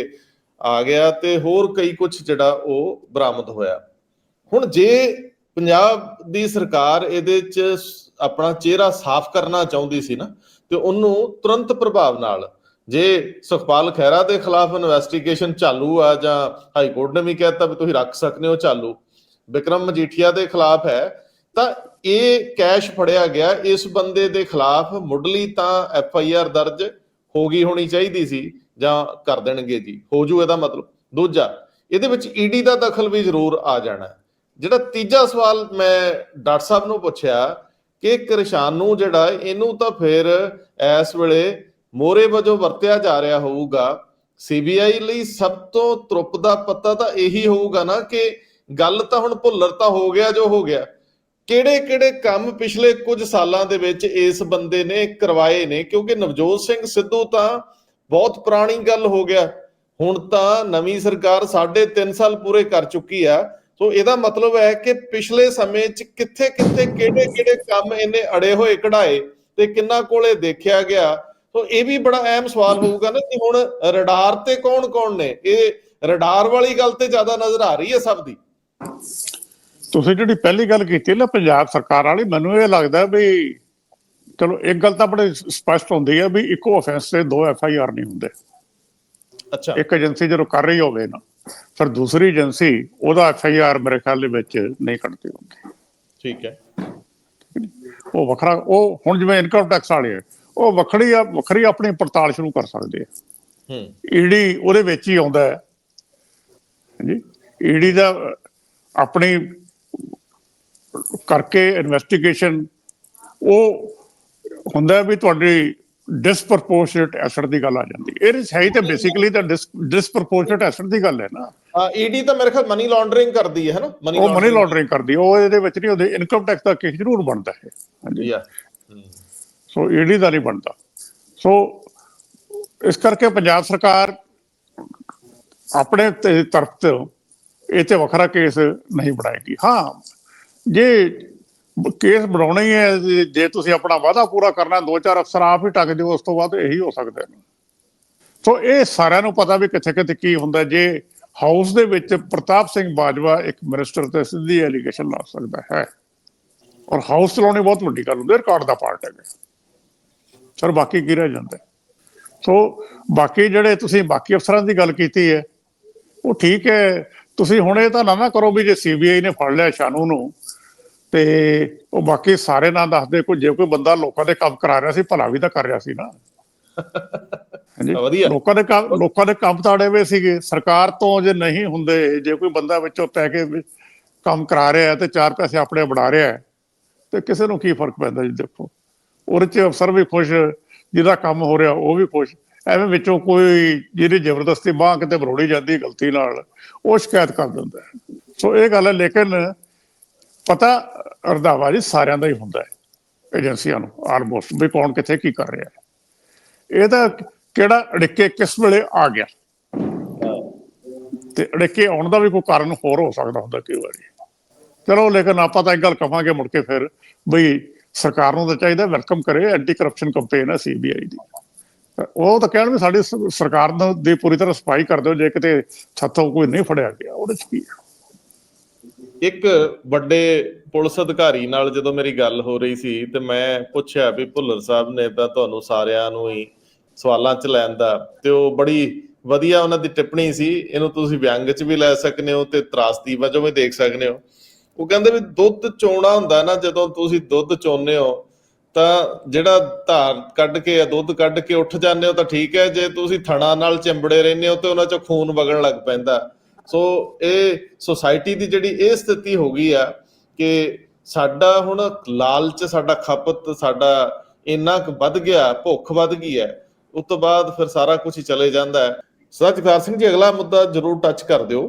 ਆ ਗਿਆ ਤੇ ਹੋਰ ਕਈ ਕੁਝ ਜਿਹੜਾ ਉਹ ਬਰਾਮਦ ਹੋਇਆ। ਹੁਣ ਜੇ ਪੰਜਾਬ ਦੀ ਸਰਕਾਰ ਇਹਦੇ 'ਚ ਆਪਣਾ ਚਿਹਰਾ ਸਾਫ਼ ਕਰਨਾ ਚਾਹੁੰਦੀ ਸੀ ਨਾ, ਤੇ ਉਹਨੂੰ ਤੁਰੰਤ ਪ੍ਰਭਾਵ ਨਾਲ ਜੇ ਸੁਖਪਾਲ ਖਹਿਰਾ ਦੇ ਖਿਲਾਫ ਇਨਵੈਸਟੀਗੇਸ਼ਨ ਚਾਲੂ ਆ ਜਾਂ ਹਾਈ ਕੋਰਟ ਨੇ ਵੀ ਕਹਿਤਾ ਵੀ ਤੁਸੀਂ ਰੱਖ ਸਕਦੇ ਹੋ ਚਾਲੂ ਵਿਕਰਮ ਮਜੀਠੀਆ ਦੇ ਖਿਲਾਫ ਹੈ, ਤਾਂ ਇਹ ਕੈਸ਼ ਫੜਿਆ ਗਿਆ, ਇਸ ਬੰਦੇ ਦੇ ਖਿਲਾਫ ਮੁੱਢਲੀ ਤਾਂ ਐਫ ਆਈ ਆਰ ਦਰਜ ਹੋ ਗਈ ਹੋਣੀ ਚਾਹੀਦੀ ਸੀ ਜਾਂ ਕਰ ਦੇਣਗੇ ਜੀ, ਹੋ ਜੂ ਇਹਦਾ ਮਤਲਬ। ਦੂਜਾ, ਇਹਦੇ ਵਿੱਚ ਈਡੀ ਦਾ ਦਖਲ ਵੀ ਜ਼ਰੂਰ ਆ ਜਾਣਾ। ਜਿਹੜਾ ਤੀਜਾ ਸਵਾਲ ਮੈਂ ਡਾਕਟਰ ਸਾਹਿਬ ਨੂੰ ਪੁੱਛਿਆ ਕਿ ਕਿਰਸ਼ਾਨ ਨੂੰ ਜਿਹੜਾ, ਇਹਨੂੰ ਤਾਂ ਫਿਰ ਇਸ ਵੇਲੇ ਮੋਰੇ ਵਜੋਂ ਵਰਤਿਆ ਜਾ ਰਿਹਾ ਹੋਊਗਾ। ਸੀਬੀਆਈ ਲਈ ਸਭ ਤੋਂ ਤਰੁੱਪ ਦਾ ਪਤਾ ਤਾਂ ਇਹੀ ਹੋਊਗਾ ਨਾ ਕਿ ਗੱਲ ਤਾਂ ਹੁਣ ਭੁੱਲਰ ਤਾਂ ਹੋ ਗਿਆ ਜੋ ਹੋ ਗਿਆ। ਕਿਹੜੇ ਕਿਹੜੇ ਕੰਮ ਪਿਛਲੇ ਕੁਝ ਸਾਲਾਂ ਦੇ ਵਿੱਚ ਇਸ ਬੰਦੇ ਨੇ ਕਰਵਾਏ ਨੇ? ਕਿਉਂਕਿ ਨਵਜੋਤ ਸਿੰਘ ਸਿੱਧੂ ਤਾਂ ਬਹੁਤ ਪੁਰਾਣੀ ਗੱਲ ਹੋ ਗਿਆ। ਹੁਣ ਤਾਂ ਨਵੀਂ ਸਰਕਾਰ ਸਾਢੇ 3 ਸਾਲ ਪੂਰੇ ਕਰ ਚੁੱਕੀ ਆ। ਸੋ ਇਹਦਾ ਮਤਲਬ ਹੈ ਕਿ ਪਿਛਲੇ ਸਮੇਂ 'ਚ ਕਿੱਥੇ ਕਿੱਥੇ ਕਿਹੜੇ ਕਿਹੜੇ ਕੰਮ ਇਹਨੇ ਅੜੇ ਹੋਏ, ਕਢਾਏ ਤੇ ਕਿੰਨਾ ਕੋਲੇ ਦੇਖਿਆ ਗਿਆ। ਸੋ ਇਹ ਵੀ ਬੜਾ ਅਹਿਮ ਸਵਾਲ ਹੋਊਗਾ ਨਾ ਕਿ ਹੁਣ ਰਡਾਰ ਤੇ ਕੌਣ ਕੌਣ ਨੇ? ਇਹ ਰਡਾਰ ਵਾਲੀ ਗੱਲ ਤੇ ਜ਼ਿਆਦਾ ਨਜ਼ਰ ਆ ਰਹੀ ਹੈ ਸਭ ਦੀ। ਤੁਸੀਂ ਜਿਹੜੀ ਪਹਿਲੀ ਗੱਲ ਕੀਤੀ ਨਾ ਪੰਜਾਬ ਸਰਕਾਰ ਵਾਲੀ ਮੈਨੂੰ ਇਹ ਲੱਗਦਾ ਵੀ ਚਲੋ ਇੱਕ ਗੱਲ ਤਾਂ ਬੜੇ ਸਪਸ਼ਟ ਹੁੰਦੀ ਹੈ ਵੀ ਇੱਕੋ ਅਫੈਂਸ ਤੇ ਦੋ ਐਫ ਆਈ ਆਰ ਨਹੀਂ ਹੁੰਦੇ। ਅੱਛਾ। ਇੱਕ ਏਜੰਸੀ ਜਦੋਂ ਕਰ ਰਹੀ ਹੋਵੇ ਨਾ ਫਿਰ ਦੂਸਰੀ ਏਜੰਸੀ ਉਹਦਾ ਐਫ ਆਈ ਆਰ ਮੇਰੇ ਖਿਆਲ ਦੇ ਵਿੱਚ ਨਹੀਂ ਕੱਢਦੀ ਹੁੰਦੀ। ਠੀਕ ਹੈ। ਉਹ ਵੱਖਰਾ ਉਹ ਹੁਣ ਜਿਵੇਂ ਇਨਕਮ ਟੈਕਸ ਵਾਲੇ ਉਹ ਵੱਖਰੀ ਆ ਵੱਖਰੀ ਆਪਣੀ ਪੜਤਾਲ ਸ਼ੁਰੂ ਕਰ ਸਕਦੇ ਆ। ਹੂੰ। ਈਡੀ ਉਹਦੇ ਵਿੱਚ ਹੀ ਆਉਂਦਾ ਹੈ। ਜੀ ਈਡੀ ਦਾ ਆਪਣੀ ਕਰਕੇ ਇਨਵੈਸਟੀਗੇਸ਼ਨ ਉਹ ਹੁੰਦਾ ਵੀ ਤੁਹਾਡੀ ਡਿਸਪ੍ਰੋਪੋਰਸ਼ਨੇਟ ਐਸਟ ਦੀ ਗੱਲ ਆ ਜਾਂਦੀ। ਇਹ ਸਹੀ ਤੇ ਬੇਸਿਕਲੀ ਤਾਂ ਡਿਸਪ੍ਰੋਪੋਰਸ਼ਨੇਟ ਐਸਟ ਦੀ ਗੱਲ ਹੈ ਨਾ। ਈਡੀ ਤਾਂ ਮੇਰੇ ਖਿਆਲ ਮਨੀ ਲਾਂਡਰਿੰਗ ਕਰਦੀ ਹੈ ਨਾ ਉਹ ਮਨੀ ਲਾਂਡਰਿੰਗ ਕਰਦੀ ਉਹ ਇਹਦੇ ਵਿੱਚ ਨਹੀਂ ਉਹਦੇ ਇਨਕਮ ਟੈਕਸ ਦਾ ਕੇਸ ਜ਼ਰੂਰ ਬਣਦਾ ਹੈ। ਹਾਂਜੀ? ਯਾ ਸੋ ਈਡੀ ਦਾ ਨਹੀਂ ਬਣਦਾ। ਸੋ ਇਸ ਕਰਕੇ ਪੰਜਾਬ ਸਰਕਾਰ ਆਪਣੇ ਤਰਫ ਤੋਂ ਇਹ ਤੇ ਵੱਖਰਾ ਕੇਸ ਨਹੀਂ ਬਣਾਏਗੀ। ਹਾਂ, ਜੇ ਕੇਸ ਬਣਾਉਣਾ ਹੀ ਹੈ, ਜੇ- ਜੇ ਤੁਸੀਂ ਆਪਣਾ ਵਾਅਦਾ ਪੂਰਾ ਕਰਨਾ ਦੋ ਚਾਰ ਅਫਸਰ ਆਪ ਹੀ ਟੱਕ ਦਿਓ ਉਸ ਤੋਂ ਬਾਅਦ ਇਹੀ ਹੋ ਸਕਦਾ ਹੈ। ਸੋ ਇਹ ਸਾਰਿਆਂ ਨੂੰ ਪਤਾ ਵੀ ਕਿੱਥੇ ਕਿੱਥੇ ਕੀ ਹੁੰਦਾ ਜੇ ਹਾਊਸ ਦੇ ਵਿੱਚ ਪ੍ਰਤਾਪ ਸਿੰਘ ਬਾਜਵਾ ਇੱਕ ਮਿਨਿਸਟਰ ਤੇ ਸਿੱਧੀ ਐਲੀਗੇਸ਼ਨ ਲਾ ਸਕਦਾ ਹੈ। ਔਰ ਹਾਊਸ ਚਲਾਉਣੀ ਬਹੁਤ ਵੱਡੀ ਗੱਲ ਹੁੰਦੀ ਹੈ ਰਿਕਾਰਡ ਦਾ ਪਾਰਟ ਹੈ ਸਰ ਬਾਕੀ ਕੀ ਰਹਿ ਜਾਂਦਾ? ਸੋ ਬਾਕੀ ਜਿਹੜੇ ਤੁਸੀਂ ਬਾਕੀ ਅਫਸਰਾਂ ਦੀ ਗੱਲ ਕੀਤੀ ਹੈ ਉਹ ਠੀਕ ਹੈ। ਤੁਸੀਂ ਹੁਣ ਇਹ ਤਾਂ ਨਾ ਨਾ ਕਰੋ ਵੀ ਜੇ ਸੀਬੀਆਈ ਨੇ ਫੜ ਲਿਆ ਸ਼ਾਨੂ ਨੂੰ ਤੇ ਉਹ ਬਾਕੀ ਸਾਰੇ ਨਾ ਦੱਸਦੇ ਕੋਈ ਜੇ ਕੋਈ ਬੰਦਾ ਲੋਕਾਂ ਦੇ ਕੰਮ ਕਰਾ ਰਿਹਾ ਸੀ ਭਲਾ ਵੀ ਤਾਂ ਕਰ ਰਿਹਾ ਸੀ ਨਾ। ਹਾਂਜੀ? ਵਧੀਆ। ਲੋਕਾਂ ਦੇ ਕੰਮ ਲੋਕਾਂ ਦੇ ਕੰਮ ਤਾਂ ਅੜੇ ਹੋਏ ਸੀਗੇ। ਸਰਕਾਰ ਤੋਂ ਜੇ ਨਹੀਂ ਹੁੰਦੇ ਜੇ ਕੋਈ ਬੰਦਾ ਵਿੱਚੋਂ ਪੈ ਕੇ ਵੀ ਕੰਮ ਕਰਾ ਰਿਹਾ ਤੇ ਚਾਰ ਪੈਸੇ ਆਪਣੇ ਬਣਾ ਰਿਹਾ ਤੇ ਕਿਸੇ ਨੂੰ ਕੀ ਫ਼ਰਕ ਪੈਂਦਾ ਜੀ ਦੇਖੋ। ਉਹਦੇ ਚ ਅਫਸਰ ਵੀ ਖੁਸ਼, ਜਿਹਦਾ ਕੰਮ ਹੋ ਰਿਹਾ ਉਹ ਵੀ ਖੁਸ਼। ਐਵੇਂ ਵਿੱਚੋਂ ਕੋਈ ਜਿਹਦੀ ਜ਼ਬਰਦਸਤੀ ਬਾਂਹ ਕਿਤੇ ਬਰੋੜੀ ਜਾਂਦੀ ਗਲਤੀ ਨਾਲ, ਉਹ ਸ਼ਿਕਾਇਤ ਕਰ ਦਿੰਦਾ ਸੋ ਇਹ ਗੱਲ ਹੈ, ਲੇਕਿਨ ਪਤਾ ਰੰਧਾਵਾ ਜੀ ਸਾਰਿਆਂ ਦਾ ਹੀ ਹੁੰਦਾ ਹੈ, ਏਜੰਸੀਆਂ ਨੂੰ ਆਲਮੋਸਟ ਵੀ ਕੌਣ ਕਿੱਥੇ ਕੀ ਕਰ ਰਿਹਾ ਹੈ। ਤਾਂ ਕਿਹੜਾ ਅੜਿੱਕੇ ਕਿਸ ਵੇਲੇ ਆ ਗਿਆ? ਤੇ ਅੜਿੱਕੇ ਆਉਣ ਦਾ ਵੀ ਕੋਈ ਕਾਰਨ ਹੋਰ ਹੋ ਸਕਦਾ ਹੁੰਦਾ ਕਈ ਵਾਰੀ। ਚਲੋ, ਲੇਕਿਨ ਆਪਾਂ ਤਾਂ ਇਹ ਗੱਲ ਕਵਾਂਗੇ ਮੁੜ ਕੇ ਫਿਰ, ਬਈ ਸਰਕਾਰ ਨੂੰ ਤਾਂ ਚਾਹੀਦਾ ਵੈਲਕਮ ਕਰੇ ਐਂਟੀ ਕਰਪਸ਼ਨ ਕੰਪੇਨ ਹੈ ਸੀਬੀਆਈ ਦੀ। ਉਹ ਤਾਂ ਕਹਿਣ ਵੀ ਸਾਡੀ ਸਰਕਾਰ ਦੀ ਪੂਰੀ ਤਰ੍ਹਾਂ ਸਫ਼ਾਈ ਕਰ ਦਿਓ, ਜੇ ਕਿਤੇ ਛੱਤੋਂ ਕੋਈ ਨਹੀਂ ਫੜਿਆ ਗਿਆ, ਉਹਦੇ ਚ ਕੀ ਇੱਕ ਵੱਡੇ ਪੁਲਿਸ ਅਧਿਕਾਰੀ ਨਾਲ ਜਦੋਂ ਮੇਰੀ ਗੱਲ ਹੋ ਰਹੀ ਸੀ ਤੇ ਮੈਂ ਪੁੱਛਿਆ ਵੀ ਭੁੱਲਰ ਸਾਹਿਬ ਨੇ ਤਾਂ ਤੁਹਾਨੂੰ ਸਾਰਿਆਂ ਨੂੰ ਹੀ ਸਵਾਲਾਂ 'ਚ ਲੈਣ ਦਾ ਤੇ ਉਹ ਬੜੀ ਵਧੀਆ ਉਹਨਾਂ ਦੀ ਟਿੱਪਣੀ ਸੀ, ਇਹਨੂੰ ਤੁਸੀਂ ਵਿਅੰਗ 'ਚ ਵੀ ਲੈ ਸਕਦੇ ਹੋ ਤੇ ਤਰਾਸਦੀ ਵਜੋਂ ਵੀ ਦੇਖ ਸਕਦੇ ਹੋ। ਉਹ ਕਹਿੰਦੇ ਵੀ ਦੁੱਧ ਚੋਣਾ ਹੁੰਦਾ ਨਾ, ਜਦੋਂ ਤੁਸੀਂ ਦੁੱਧ ਚੋਨੇ ਹੋ, ਤਾਂ ਜਿਹੜਾ ਧਾਰ ਕੱਢ ਕੇ ਜਾਂ ਦੁੱਧ ਕੱਢ ਕੇ ਉੱਠ ਜਾਂਦੇ ਹੋ ਤਾਂ ਠੀਕ ਹੈ, ਜੇ ਤੁਸੀਂ ਥਣਾ ਨਾਲ ਚਿੰਬੜੇ ਰਹਿੰਦੇ ਹੋ ਤੇ ਉਹਨਾਂ 'ਚੋਂ ਖੂਨ ਵਗਣ ਲੱਗ ਪੈਂਦਾ। ਸੋ ਇਹ ਸੋਸਾਇਟੀ ਦੀ ਜਿਹੜੀ ਇਹ ਸਥਿਤੀ ਹੋ ਗਈ ਆ ਕਿ ਸਾਡਾ ਹੁਣ ਲਾਲਚ, ਸਾਡਾ ਖਪਤ, ਸਾਡਾ ਇੰਨਾ ਕੁ ਵੱਧ ਗਿਆ, ਭੁੱਖ ਵੱਧ ਗਈ ਹੈ, ਉਸ ਤੋਂ ਬਾਅਦ ਫਿਰ ਸਾਰਾ ਕੁਝ ਹੀ ਚਲੇ ਜਾਂਦਾ ਹੈ। ਸਤਿਕਾਰ ਸਿੰਘ ਜੀ, ਅਗਲਾ ਮੁੱਦਾ ਜਰੂਰ ਟੱਚ ਕਰ ਦਿਓ।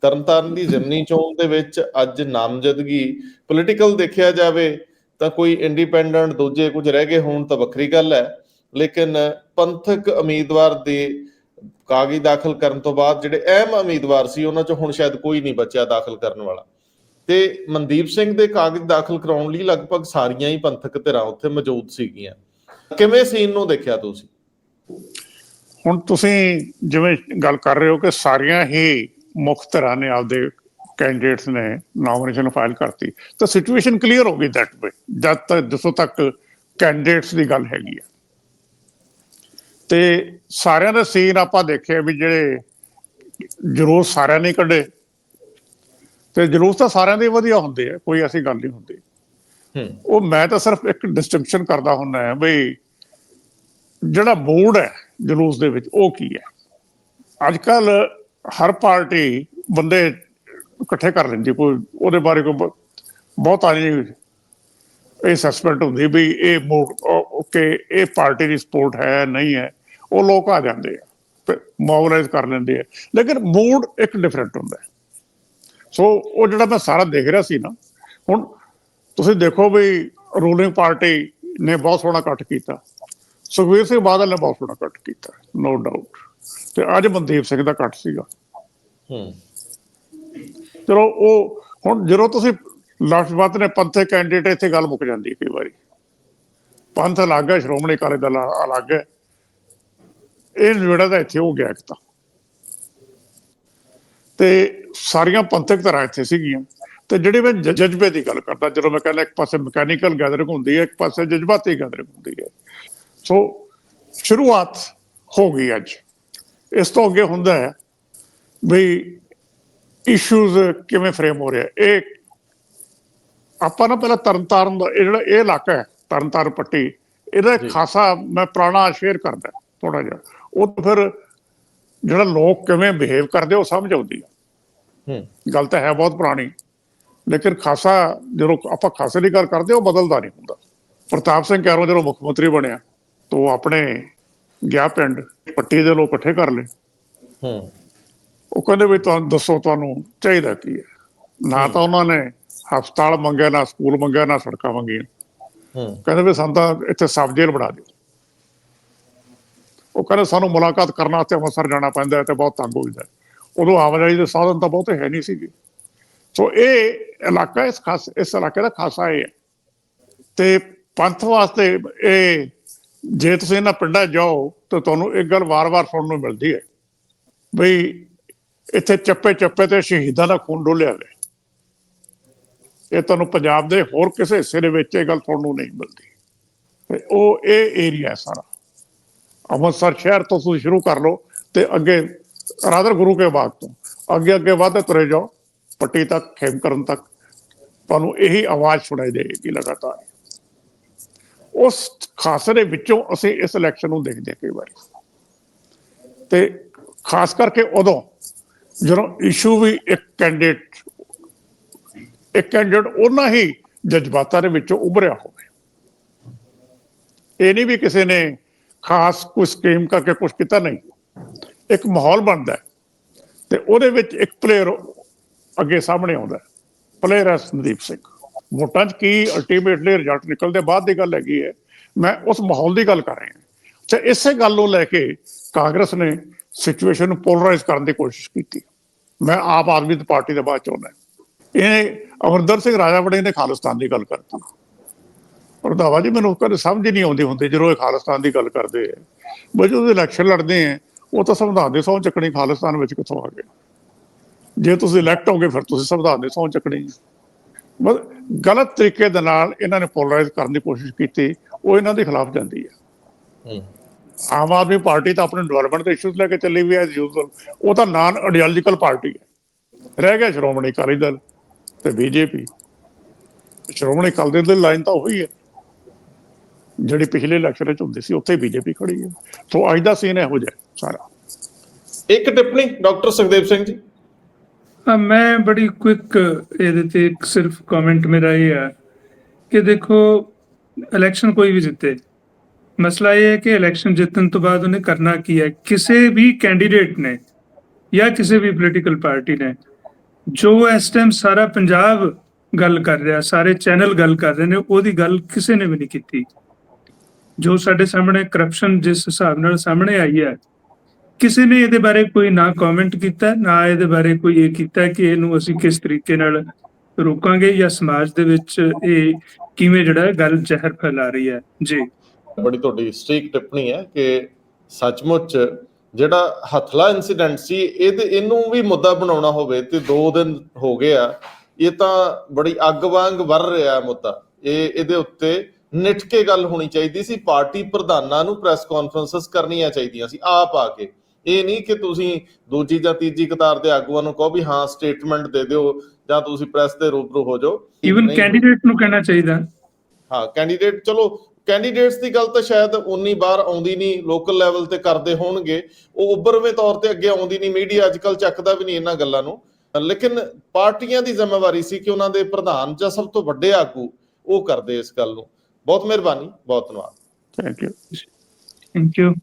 ਤਰਨਤਾਰਨ ਦੀ ਜ਼ਿਮਨੀ ਚੋਣ ਦੇ ਵਿੱਚ ਅੱਜ ਨਾਮਜ਼ਦਗੀ ਪੋਲੀਟੀਕਲ ਦੇਖਿਆ ਜਾਵੇ ਤਾਂ ਕੋਈ ਇੰਡੀਪੈਂਡੈਂਟ ਦੂਜੇ ਕੁਝ ਰਹਿ ਗਏ ਹੋਣ ਤਾਂ ਵੱਖਰੀ ਗੱਲ ਹੈ। ਲੇਕਿਨ ਪੰਥਕ ਉਮੀਦਵਾਰ ਦੇ ਕਾਗਜ਼ ਦਾਖਲ ਕਰਨ ਤੋਂ ਬਾਅਦ ਜਿਹੜੇ ਅਹਿਮ ਉਮੀਦਵਾਰ ਸੀ, ਉਹਨਾਂ ਚੋਂ ਹੁਣ ਸ਼ਾਇਦ ਕੋਈ ਨਹੀਂ ਬਚਿਆ ਦਾਖਲ ਕਰਨ ਵਾਲਾ। ਤੇ ਮਨਦੀਪ ਸਿੰਘ ਦੇ ਕਾਗਜ਼ ਦਾਖਲ ਕਰਾਉਣ ਲਈ ਲਗਭਗ ਸਾਰੀਆਂ ਹੀ ਪੰਥਕ ਧਿਰਾਂ ਉੱਥੇ ਮੌਜੂਦ ਸੀਗੀਆਂ। ਕਿਵੇਂ ਸੀਨ ਨੂੰ ਦੇਖਿਆ ਤੁਸੀਂ? ਹੁਣ ਤੁਸੀਂ ਜਿਵੇਂ ਗੱਲ ਕਰ ਰਹੇ ਹੋ ਕਿ ਸਾਰੀਆਂ ਹੀ ਮੁੱਖ ਧਿਰਾਂ ਨੇ ਆਪਦੇ ਕੈਂਡੀਡੇਟਸ ਨੇ ਨੋਮੀਨੇਸ਼ਨ ਫਾਈਲ ਕਰਤੀ। ਤਾਂ ਸਿਚੁਏਸ਼ਨ ਕਲੀਅਰ ਹੋ ਗਈ ਦੈਟ ਵੇ ਜਦ ਤੱਕ ਜਿੱਥੋਂ ਤੱਕ ਕੈਂਡੀਡੇਟਸ ਦੀ ਗੱਲ ਹੈਗੀ ਆ। ਤੇ ਸਾਰਿਆਂ ਦੇ ਸੀਨ ਆਪਾਂ ਦੇਖਿਆ ਵੀ ਜਿਹੜੇ ਜਲੂਸ ਸਾਰਿਆਂ ਨੇ ਕੱਢੇ। ਤੇ ਜਲੂਸ ਤਾਂ ਸਾਰਿਆਂ ਦੇ ਵਧੀਆ ਹੁੰਦੇ ਆ ਕੋਈ ਐਸੀ ਗੱਲ ਨਹੀਂ ਹੁੰਦੀ। ਹੂੰ। ਉਹ ਮੈਂ ਤਾਂ ਸਿਰਫ ਇੱਕ ਡਿਸਟਿੰਕਸ਼ਨ ਕਰਦਾ ਹੁੰਦਾ ਹੈ ਬਈ ਜਿਹੜਾ ਮੂਡ ਹੈ ਜਲੂਸ ਦੇ ਵਿੱਚ ਉਹ ਕੀ ਹੈ? ਅੱਜ ਕੱਲ ਹਰ ਪਾਰਟੀ ਬੰਦੇ ਇਕੱਠੇ ਕਰ ਲੈਂਦੀ, ਕੋਈ ਉਹਦੇ ਬਾਰੇ ਕੋਈ ਬ- ਬਹੁਤਾ ਨਹੀਂ ਇਹ ਸਸਪੈਂਡ ਹੁੰਦੀ ਵੀ ਇਹ ਮੂਡ ਓਕੇ ਇਹ ਪਾਰਟੀ ਦੀ ਸਪੋਰਟ ਹੈ, ਨਹੀਂ ਹੈ, ਉਹ ਲੋਕ ਆ ਜਾਂਦੇ ਆ ਤੇ ਮੋਬਿਲਾਈਜ਼ ਕਰ ਲੈਂਦੇ ਆ, ਲੇਕਿਨ ਮੂਡ ਇੱਕ ਡਿਫਰੈਂਟ ਹੁੰਦਾ ਸੋ ਉਹ ਜਿਹੜਾ ਮੈਂ ਸਾਰਾ ਦੇਖ ਰਿਹਾ ਸੀ ਨਾ, ਹੁਣ ਤੁਸੀਂ ਦੇਖੋ ਵੀ ਰੂਲਿੰਗ ਪਾਰਟੀ ਨੇ ਬਹੁਤ ਸੋਹਣਾ ਕੱਟ ਕੀਤਾ ਸੁਖਵੀਰ ਸਿੰਘ ਬਾਦਲ ਨੇ ਬਹੁਤ ਸੋਹਣਾ ਕੱਟ ਕੀਤਾ ਨੋ ਡਾਊਟ ਤੇ ਅੱਜ ਮਨਦੀਪ ਸਿੰਘ ਦਾ ਕੱਟ ਸੀਗਾ। ਹੂੰ। ਚਲੋ ਉਹ ਹੁਣ ਜਦੋਂ ਤੁਸੀਂ ਲਫ਼ਜ਼ਬਾਤ ਨੇ ਪੰਥੇ ਕੈਂਡੀਡੇਟ ਇੱਥੇ ਗੱਲ ਮੁੱਕ ਜਾਂਦੀ ਕਈ ਵਾਰੀ। ਪੰਥ ਅਲੱਗ ਹੈ ਸ਼੍ਰੋਮਣੀ ਅਕਾਲੀ ਦਲ ਅਲੱਗ ਹੈ। ਇਹ ਜਿਹੜਾ ਤਾਂ ਇੱਥੇ ਹੋ ਗਿਆ ਇੱਕ ਤਾਂ। ਤੇ ਸਾਰੀਆਂ ਪੰਥਕ ਧਿਰਾਂ ਇੱਥੇ ਸੀਗੀਆਂ। ਤੇ ਜਿਹੜੇ ਮੈਂ ਜਜ਼ਬੇ ਦੀ ਗੱਲ ਕਰਦਾ ਜਦੋਂ ਮੈਂ ਕਹਿੰਦਾ ਇੱਕ ਪਾਸੇ ਮਕੈਨੀਕਲ ਗੈਦਰਿੰਗ ਹੁੰਦੀ ਹੈ ਇੱਕ ਪਾਸੇ ਜਜ਼ਬਾਤੀ ਗੈਦਰਿੰਗ ਹੁੰਦੀ ਹੈ। ਸੋ ਸ਼ੁਰੂਆਤ ਹੋ ਗਈ ਅੱਜ। ਇਸ ਤੋਂ ਅੱਗੇ ਹੁੰਦਾ ਹੈ ਵੀ ਇਸ਼ੂਜ਼ ਕਿਵੇਂ ਫਰੇਮ ਹੋ ਰਿਹਾ ਇਹ ਆਪਾਂ ਨਾ ਪਹਿਲਾਂ ਤਰਨਤਾਰਨ ਦਾ ਇਹ ਜਿਹੜਾ ਇਹ ਇਲਾਕਾ ਹੈ ਤਰਨਤਾਰਨ ਪੱਟੀ ਇਹਦਾ ਖਾਸਾ ਮੈਂ ਪੁਰਾਣਾ ਸ਼ੇਅਰ ਕਰਦਾ ਥੋੜਾ ਜਿਹਾ। ਉਹ ਤਾਂ ਫਿਰ ਜਿਹੜਾ ਲੋਕ ਕਿਵੇਂ ਬਿਹੇਵ ਕਰਦੇ ਉਹ ਸਮਝ ਆਉਂਦੀ ਆ। ਹੂੰ। ਗੱਲ ਤਾਂ ਹੈ ਬਹੁਤ ਪੁਰਾਣੀ ਲੇਕਿਨ ਖਾਸਾ ਜਦੋਂ ਆਪਾਂ ਖਾਸੇ ਦੀ ਗੱਲ ਕਰਦੇ ਉਹ ਬਦਲਦਾ ਨਹੀਂ ਹੁੰਦਾ। ਪ੍ਰਤਾਪ ਸਿੰਘ ਕੈਰੋਂ ਜਦੋਂ ਮੁੱਖ ਮੰਤਰੀ ਬਣਿਆ ਤਾਂ ਆਪਣੇ ਗਿਆ ਪਿੰਡ ਪੱਟੀ ਦੇ ਲੋਕ ਇਕੱਠੇ ਕਰ ਲਏ। ਹੂੰ। ਉਹ ਕਹਿੰਦੇ ਵੀ ਤੁਹਾਨੂੰ ਦੱਸੋ ਤੁਹਾਨੂੰ ਚਾਹੀਦਾ ਕੀ ਹੈ? ਨਾ ਤਾਂ ਉਹਨਾਂ ਨੇ ਹਸਪਤਾਲ ਮੰਗਿਆ ਨਾ ਸਕੂਲ ਮੰਗਿਆ ਨਾ ਸੜਕਾਂ ਮੰਗੀਆਂ। ਹੂੰ। ਕਹਿੰਦੇ ਵੀ ਸਾਨੂੰ ਤਾਂ ਇੱਥੇ ਸਬ ਜੇਲ੍ਹ ਬਣਾ ਦਿਓ। ਉਹ ਕਹਿੰਦੇ ਸਾਨੂੰ ਮੁਲਾਕਾਤ ਕਰਨ ਵਾਸਤੇ ਅੰਮ੍ਰਿਤਸਰ ਜਾਣਾ ਪੈਂਦਾ ਤੇ ਬਹੁਤ ਤੰਗ ਹੋਈਦਾ ਹੈ। ਉਦੋਂ ਆਵਾਜਾਈ ਦੇ ਸਾਧਨ ਤਾਂ ਬਹੁਤੇ ਹੈ ਨਹੀਂ ਸੀਗੇ। ਸੋ ਇਹ ਇਲਾਕਾ ਇਸ ਖਾਸ ਇਸ ਇਲਾਕੇ ਦਾ ਖਾਸਾ ਹੈ। ਤੇ ਪੰਥ ਵਾਸਤੇ ਇਹ ਜੇ ਤੁਸੀਂ ਇਹਨਾਂ ਪਿੰਡਾਂ ਜਾਓ ਤਾਂ ਤੁਹਾਨੂੰ ਇੱਕ ਗੱਲ ਵਾਰ-ਵਾਰ ਸੁਣਨ ਨੂੰ ਮਿਲਦੀ ਹੈ ਬਈ ਇੱਥੇ ਚੱਪੇ ਚੱਪੇ ਤੇ ਸ਼ਹੀਦਾਂ ਦਾ ਖੂਨ ਡੋਲਿਆ ਹੋਇਆ ਇਹ ਤੁਹਾਨੂੰ ਪੰਜਾਬ ਦੇ ਹੋਰ ਕਿਸੇ ਹਿੱਸੇ ਦੇ ਵਿੱਚ ਇਹ ਗੱਲ ਸੁਣਨ ਨੂੰ ਨਹੀਂ ਮਿਲਦੀ। ਤੇ ਉਹ ਇਹ ਏਰੀਆ ਸਾਰਾ। ਅੰਮ੍ਰਿਤਸਰ ਸ਼ਹਿਰ ਤੋਂ ਤੁਸੀਂ ਸ਼ੁਰੂ ਕਰ ਲਓ ਤੇ ਅੱਗੇ ਰਾਦਰ ਗੁਰੂ ਕੇ ਬਾਗ ਤੋਂ। ਅੱਗੇ ਅੱਗੇ ਵਧਦੇ ਤੁਰੇ ਜਾਓ, ਪੱਟੀ ਤੱਕ ਖੇਮਕਰਨ ਤੱਕ। ਤੁਹਾਨੂੰ ਇਹੀ ਆਵਾਜ਼ ਸੁਣਾਈ ਦੇਗੀ ਲਗਾਤਾਰ। ਉਸ ਖਾਸੇ ਦੇ ਵਿੱਚੋਂ ਅਸੀਂ ਇਸ ਇਲੈਕਸ਼ਨ ਨੂੰ ਦੇਖਦੇ ਹਾਂ ਕਈ ਵਾਰੀ। ਤੇ ਖਾਸ ਕਰਕੇ ਉਦੋਂ ਜਦੋਂ ਇਸ਼ੂ ਵੀ ਇੱਕ ਕੈਂਡੀਡੇਟ ਇੱਕ ਕੈਂਡੀਡੇਟ ਉਹਨਾਂ ਹੀ ਜਜ਼ਬਾਤਾਂ ਦੇ ਵਿੱਚੋਂ ਉਭਰਿਆ ਹੋਵੇ। ਇਹ ਨਹੀਂ ਵੀ ਕਿਸੇ ਨੇ ਖਾਸ ਕੋਈ ਸਕੀਮ ਕਰਕੇ ਕੁਝ ਕੀਤਾ ਨਹੀਂ। ਇੱਕ ਮਾਹੌਲ ਬਣਦਾ ਤੇ ਉਹਦੇ ਵਿੱਚ ਇੱਕ ਪਲੇਅਰ ਅੱਗੇ ਸਾਹਮਣੇ ਆਉਂਦਾ ਪਲੇਅਰ ਹੈ ਸੰਦੀਪ ਸਿੰਘ। ਵੋਟਾਂ 'ਚ ਕੀ ਅਲਟੀਮੇਟਲੀ ਰਿਜ਼ਲਟ ਨਿਕਲਦੇ ਬਾਅਦ ਦੀ ਗੱਲ ਹੈਗੀ ਹੈ। ਮੈਂ ਉਸ ਮਾਹੌਲ ਦੀ ਗੱਲ ਕਰ ਰਿਹਾ ਤੇ ਇਸੇ ਗੱਲ ਨੂੰ ਲੈ ਕੇ ਕਾਂਗਰਸ ਨੇ ਸਿਚੁਏਸ਼ਨ ਨੂੰ ਪੋਲਰਾਈਜ਼ ਕਰਨ ਦੀ ਕੋਸ਼ਿਸ਼ ਕੀਤੀ। ਮੈਂ ਆਪ ਆਦਮੀ ਪਾਰਟੀ ਦੇ ਬਾਅਦ ਚਾਹੁੰਦਾ ਇਹ ਅਮਰਿੰਦਰ ਸਿੰਘ ਰਾਜਾ ਵੜੇ ਨੇ ਖਾਲਿਸਤਾਨ ਦੀ ਗੱਲ ਕਰਤੀ। ਰਧਾਵਾ ਜੀ, ਮੈਨੂੰ ਕਦੇ ਸਮਝ ਹੀ ਨਹੀਂ ਆਉਂਦੀ ਹੁੰਦੀ ਜਦੋਂ ਇਹ ਖਾਲਿਸਤਾਨ ਦੀ ਗੱਲ ਕਰਦੇ ਆ। ਬਈ ਜਦੋਂ ਇਲੈਕਸ਼ਨ ਲੜਦੇ ਆ, ਉਹ ਤਾਂ ਸੰਵਿਧਾਨ ਦੇ ਸਹੁੰ ਚੱਕਣੀ ਖਾਲਿਸਤਾਨ ਵਿੱਚ ਕਿੱਥੋਂ ਆ ਗਿਆ ਜੇ ਤੁਸੀਂ ਇਲੈਕਟ ਹੋਗੇ, ਫਿਰ ਤੁਸੀਂ ਸੰਵਿਧਾਨ ਦੇ ਸਹੁੰ ਚੱਕਣੀ ਗਲਤ ਤਰੀਕੇ ਦੇ ਨਾਲ ਇਹਨਾਂ ਨੇ ਪੋਲਰਾਈਜ਼ ਕਰਨ ਦੀ ਕੋਸ਼ਿਸ਼ ਕੀਤੀ ਉਹ ਇਹਨਾਂ ਦੇ ਖਿਲਾਫ ਜਾਂਦੀ ਹੈ ਹੂੰ। ਆਮ ਆਦਮੀ ਪਾਰਟੀ ਤਾਂ ਆਪਣੇ ਡਿਵੈਲਪਮੈਂਟ ਦੇ ਇਸ਼ੂਜ਼ ਲੈ ਕੇ ਚੱਲੀ ਵੀ ਹੈ ਐਜ਼ ਯੂਜ਼ੁਅਲ ਉਹ ਤਾਂ ਨਾਨ ਆਈਡੀਓਲੋਜੀਕਲ ਪਾਰਟੀ ਹੈ ਰਹਿ ਗਿਆ ਸ਼੍ਰੋਮਣੀ ਅਕਾਲੀ ਦਲ ਤੇ ਬੀਜੇਪੀ। ਸ਼੍ਰੋਮਣੀ ਅਕਾਲੀ ਦਲ ਦੀ ਲਾਈਨ ਤਾਂ ਉਹੀ ਹੈ ਜਿਹੜੀ ਪਿਛਲੇ ਇਲੈਕਸ਼ਨ ਵਿੱਚ ਹੁੰਦੀ ਸੀ ਉੱਥੇ ਬੀਜੇਪੀ ਖੜੀ ਹੈ ਸੋ ਅੱਜ ਦਾ ਸੀਨ ਇਹੋ ਜਿਹਾ ਸਾਰਾ। ਇੱਕ ਟਿੱਪਣੀ ਡਾਕਟਰ ਸੁਖਦੇਵ ਸਿੰਘ ਜੀ। ਮੈਂ ਬੜੀ ਕੁਇਕ ਇਹਦੇ ਤੇ ਇੱਕ ਸਿਰਫ ਕਮੈਂਟ ਮੇਰਾ ਇਹ ਹੈ ਕਿ ਦੇਖੋ ਇਲੈਕਸ਼ਨ ਕੋਈ ਵੀ ਜਿੱਤੇ। ਮਸਲਾ ਇਹ ਹੈ ਕਿ ਇਲੈਕਸ਼ਨ ਜਿੱਤਣ ਤੋਂ ਬਾਅਦ ਉਹਨੇ ਕਰਨਾ ਕੀ ਹੈ? ਕਿਸੇ ਵੀ ਕੈਂਡੀਡੇਟ ਨੇ ਜਾਂ ਕਿਸੇ ਵੀ ਪੋਲੀਟੀਕਲ ਪਾਰਟੀ ਨੇ, ਜੋ ਇਸ ਟਾਈਮ ਸਾਰਾ ਪੰਜਾਬ ਗੱਲ ਕਰ ਰਿਹਾ, ਸਾਰੇ ਚੈਨਲ ਗੱਲ ਕਰ ਰਹੇ ਨੇ, ਉਹਦੀ ਗੱਲ ਕਿਸੇ ਨੇ ਵੀ ਨਹੀਂ ਕੀਤੀ। ਜੋ ਸਾਡੇ ਸਾਹਮਣੇ ਕਰਪਸ਼ਨ ਜਿਸ ਹਿਸਾਬ ਨਾਲ ਸਾਹਮਣੇ ਆਈ ਹੈ ਕਿਸੇ ਨੇ ਇਹਦੇ ਬਾਰੇ ਕੋਈ ਨਾ ਕਮੈਂਟ ਕੀਤਾ, ਨਾ ਇਹਦੇ ਬਾਰੇ ਕੋਈ ਇਹ ਕੀਤਾ ਕਿ ਇਹਨੂੰ ਅਸੀਂ ਕਿਸ ਤਰੀਕੇ ਨਾਲ ਰੋਕਾਂਗੇ ਜਾਂ ਸਮਾਜ ਦੇ ਵਿੱਚ ਇਹ ਕਿਵੇਂ ਜਿਹੜਾ ਗੱਲ ਜ਼ਹਿਰ ਫੈਲਾ ਰਹੀ ਹੈ। ਜੀ। ਬੜੀ ਤੁਹਾਡੀ ਸਟ੍ਰੀਕ ਟਿੱਪਣੀ ਹੈ ਕਿ ਸੱਚਮੁੱਚ ਜਿਹੜਾ ਹਥਲਾ ਇਨਸੀਡੈਂਟ ਸੀ, ਇਹਦੇ ਇਹਨੂੰ ਵੀ ਮੁੱਦਾ ਬਣਾਉਣਾ ਹੋਵੇ ਤੇ 2 ਦਿਨ ਹੋ ਗਏ ਆ, ਇਹ ਤਾਂ ਬੜੀ ਅੱਗ ਵਾਂਗ ਵਰ ਰਿਹਾ ਮੁੱਦਾ। ਇਹ ਇਹਦੇ ਉੱਤੇ ਨਿੱਠ ਕੇ ਗੱਲ ਹੋਣੀ ਚਾਹੀਦੀ ਸੀ, ਪਾਰਟੀ ਪ੍ਰਧਾਨਾਂ ਨੂੰ ਪ੍ਰੈਸ ਕਾਨਫਰੰਸਸ ਕਰਨੀਆਂ ਚਾਹੀਦੀਆਂ ਸੀ, ਆਪ ਆ ਕੇ। ਇਹ ਨਹੀਂ ਕਿ ਤੁਸੀਂ ਦੂਜੀ ਜਾਂ ਤੀਜੀ ਕਤਾਰ ਦੇ ਆਗੂਆਂ ਨੂੰ ਕਹੋ ਵੀ ਹਾਂ ਸਟੇਟਮੈਂਟ ਦੇ ਦਿਓ ਜਾਂ ਤੁਸੀਂ ਪ੍ਰੈਸ ਦੇ ਰੂਬਰੂ ਹੋ ਜਾਓ। ਨਹੀਂ- ਕੈਂਡੀਡੇਟ ਨੂੰ ਕਹਿਣਾ ਚਾਹੀਦਾ। ਹਾਂ ਕੈਂਡੀਡੇਟ ਚਲੋ ਕੈਂਡੀਡੇਟਸ ਦੀ ਗੱਲ ਤਾਂ ਸ਼ਾਇਦ ਉਨੀ ਬਾਰ ਆਉਂਦੀ ਨਹੀਂ ਲੋਕਲ ਲੈਵਲ ਤੇ ਕਰਦੇ ਹੋਣਗੇ। ਉਹ ਉੱਭਰਵੇਂ ਤੌਰ ਤੇ ਅੱਗੇ ਆਉਂਦੀ ਨਹੀਂ ਮੀਡੀਆ ਅੱਜਕੱਲ ਚੱਕਦਾ ਵੀ ਨਹੀਂ ਇਹਨਾਂ ਗੱਲਾਂ ਨੂੰ। ਲੇਕਿਨ ਪਾਰਟੀਆਂ ਦੀ ਜ਼ਿੰਮੇਵਾਰੀ ਸੀ ਕਿ ਉਹਨਾਂ ਦੇ ਪ੍ਰਧਾਨ ਜਾਂ ਸਭ ਤੋਂ ਵੱਡੇ ਆਗੂ ਉਹ ਕਰਦੇ ਇਸ ਗੱਲ ਨੂੰ। ਬਹੁਤ ਮਿਹਰਬਾਨੀ ਬਹੁਤ ਧੰਨਵਾਦ। Thank you thank you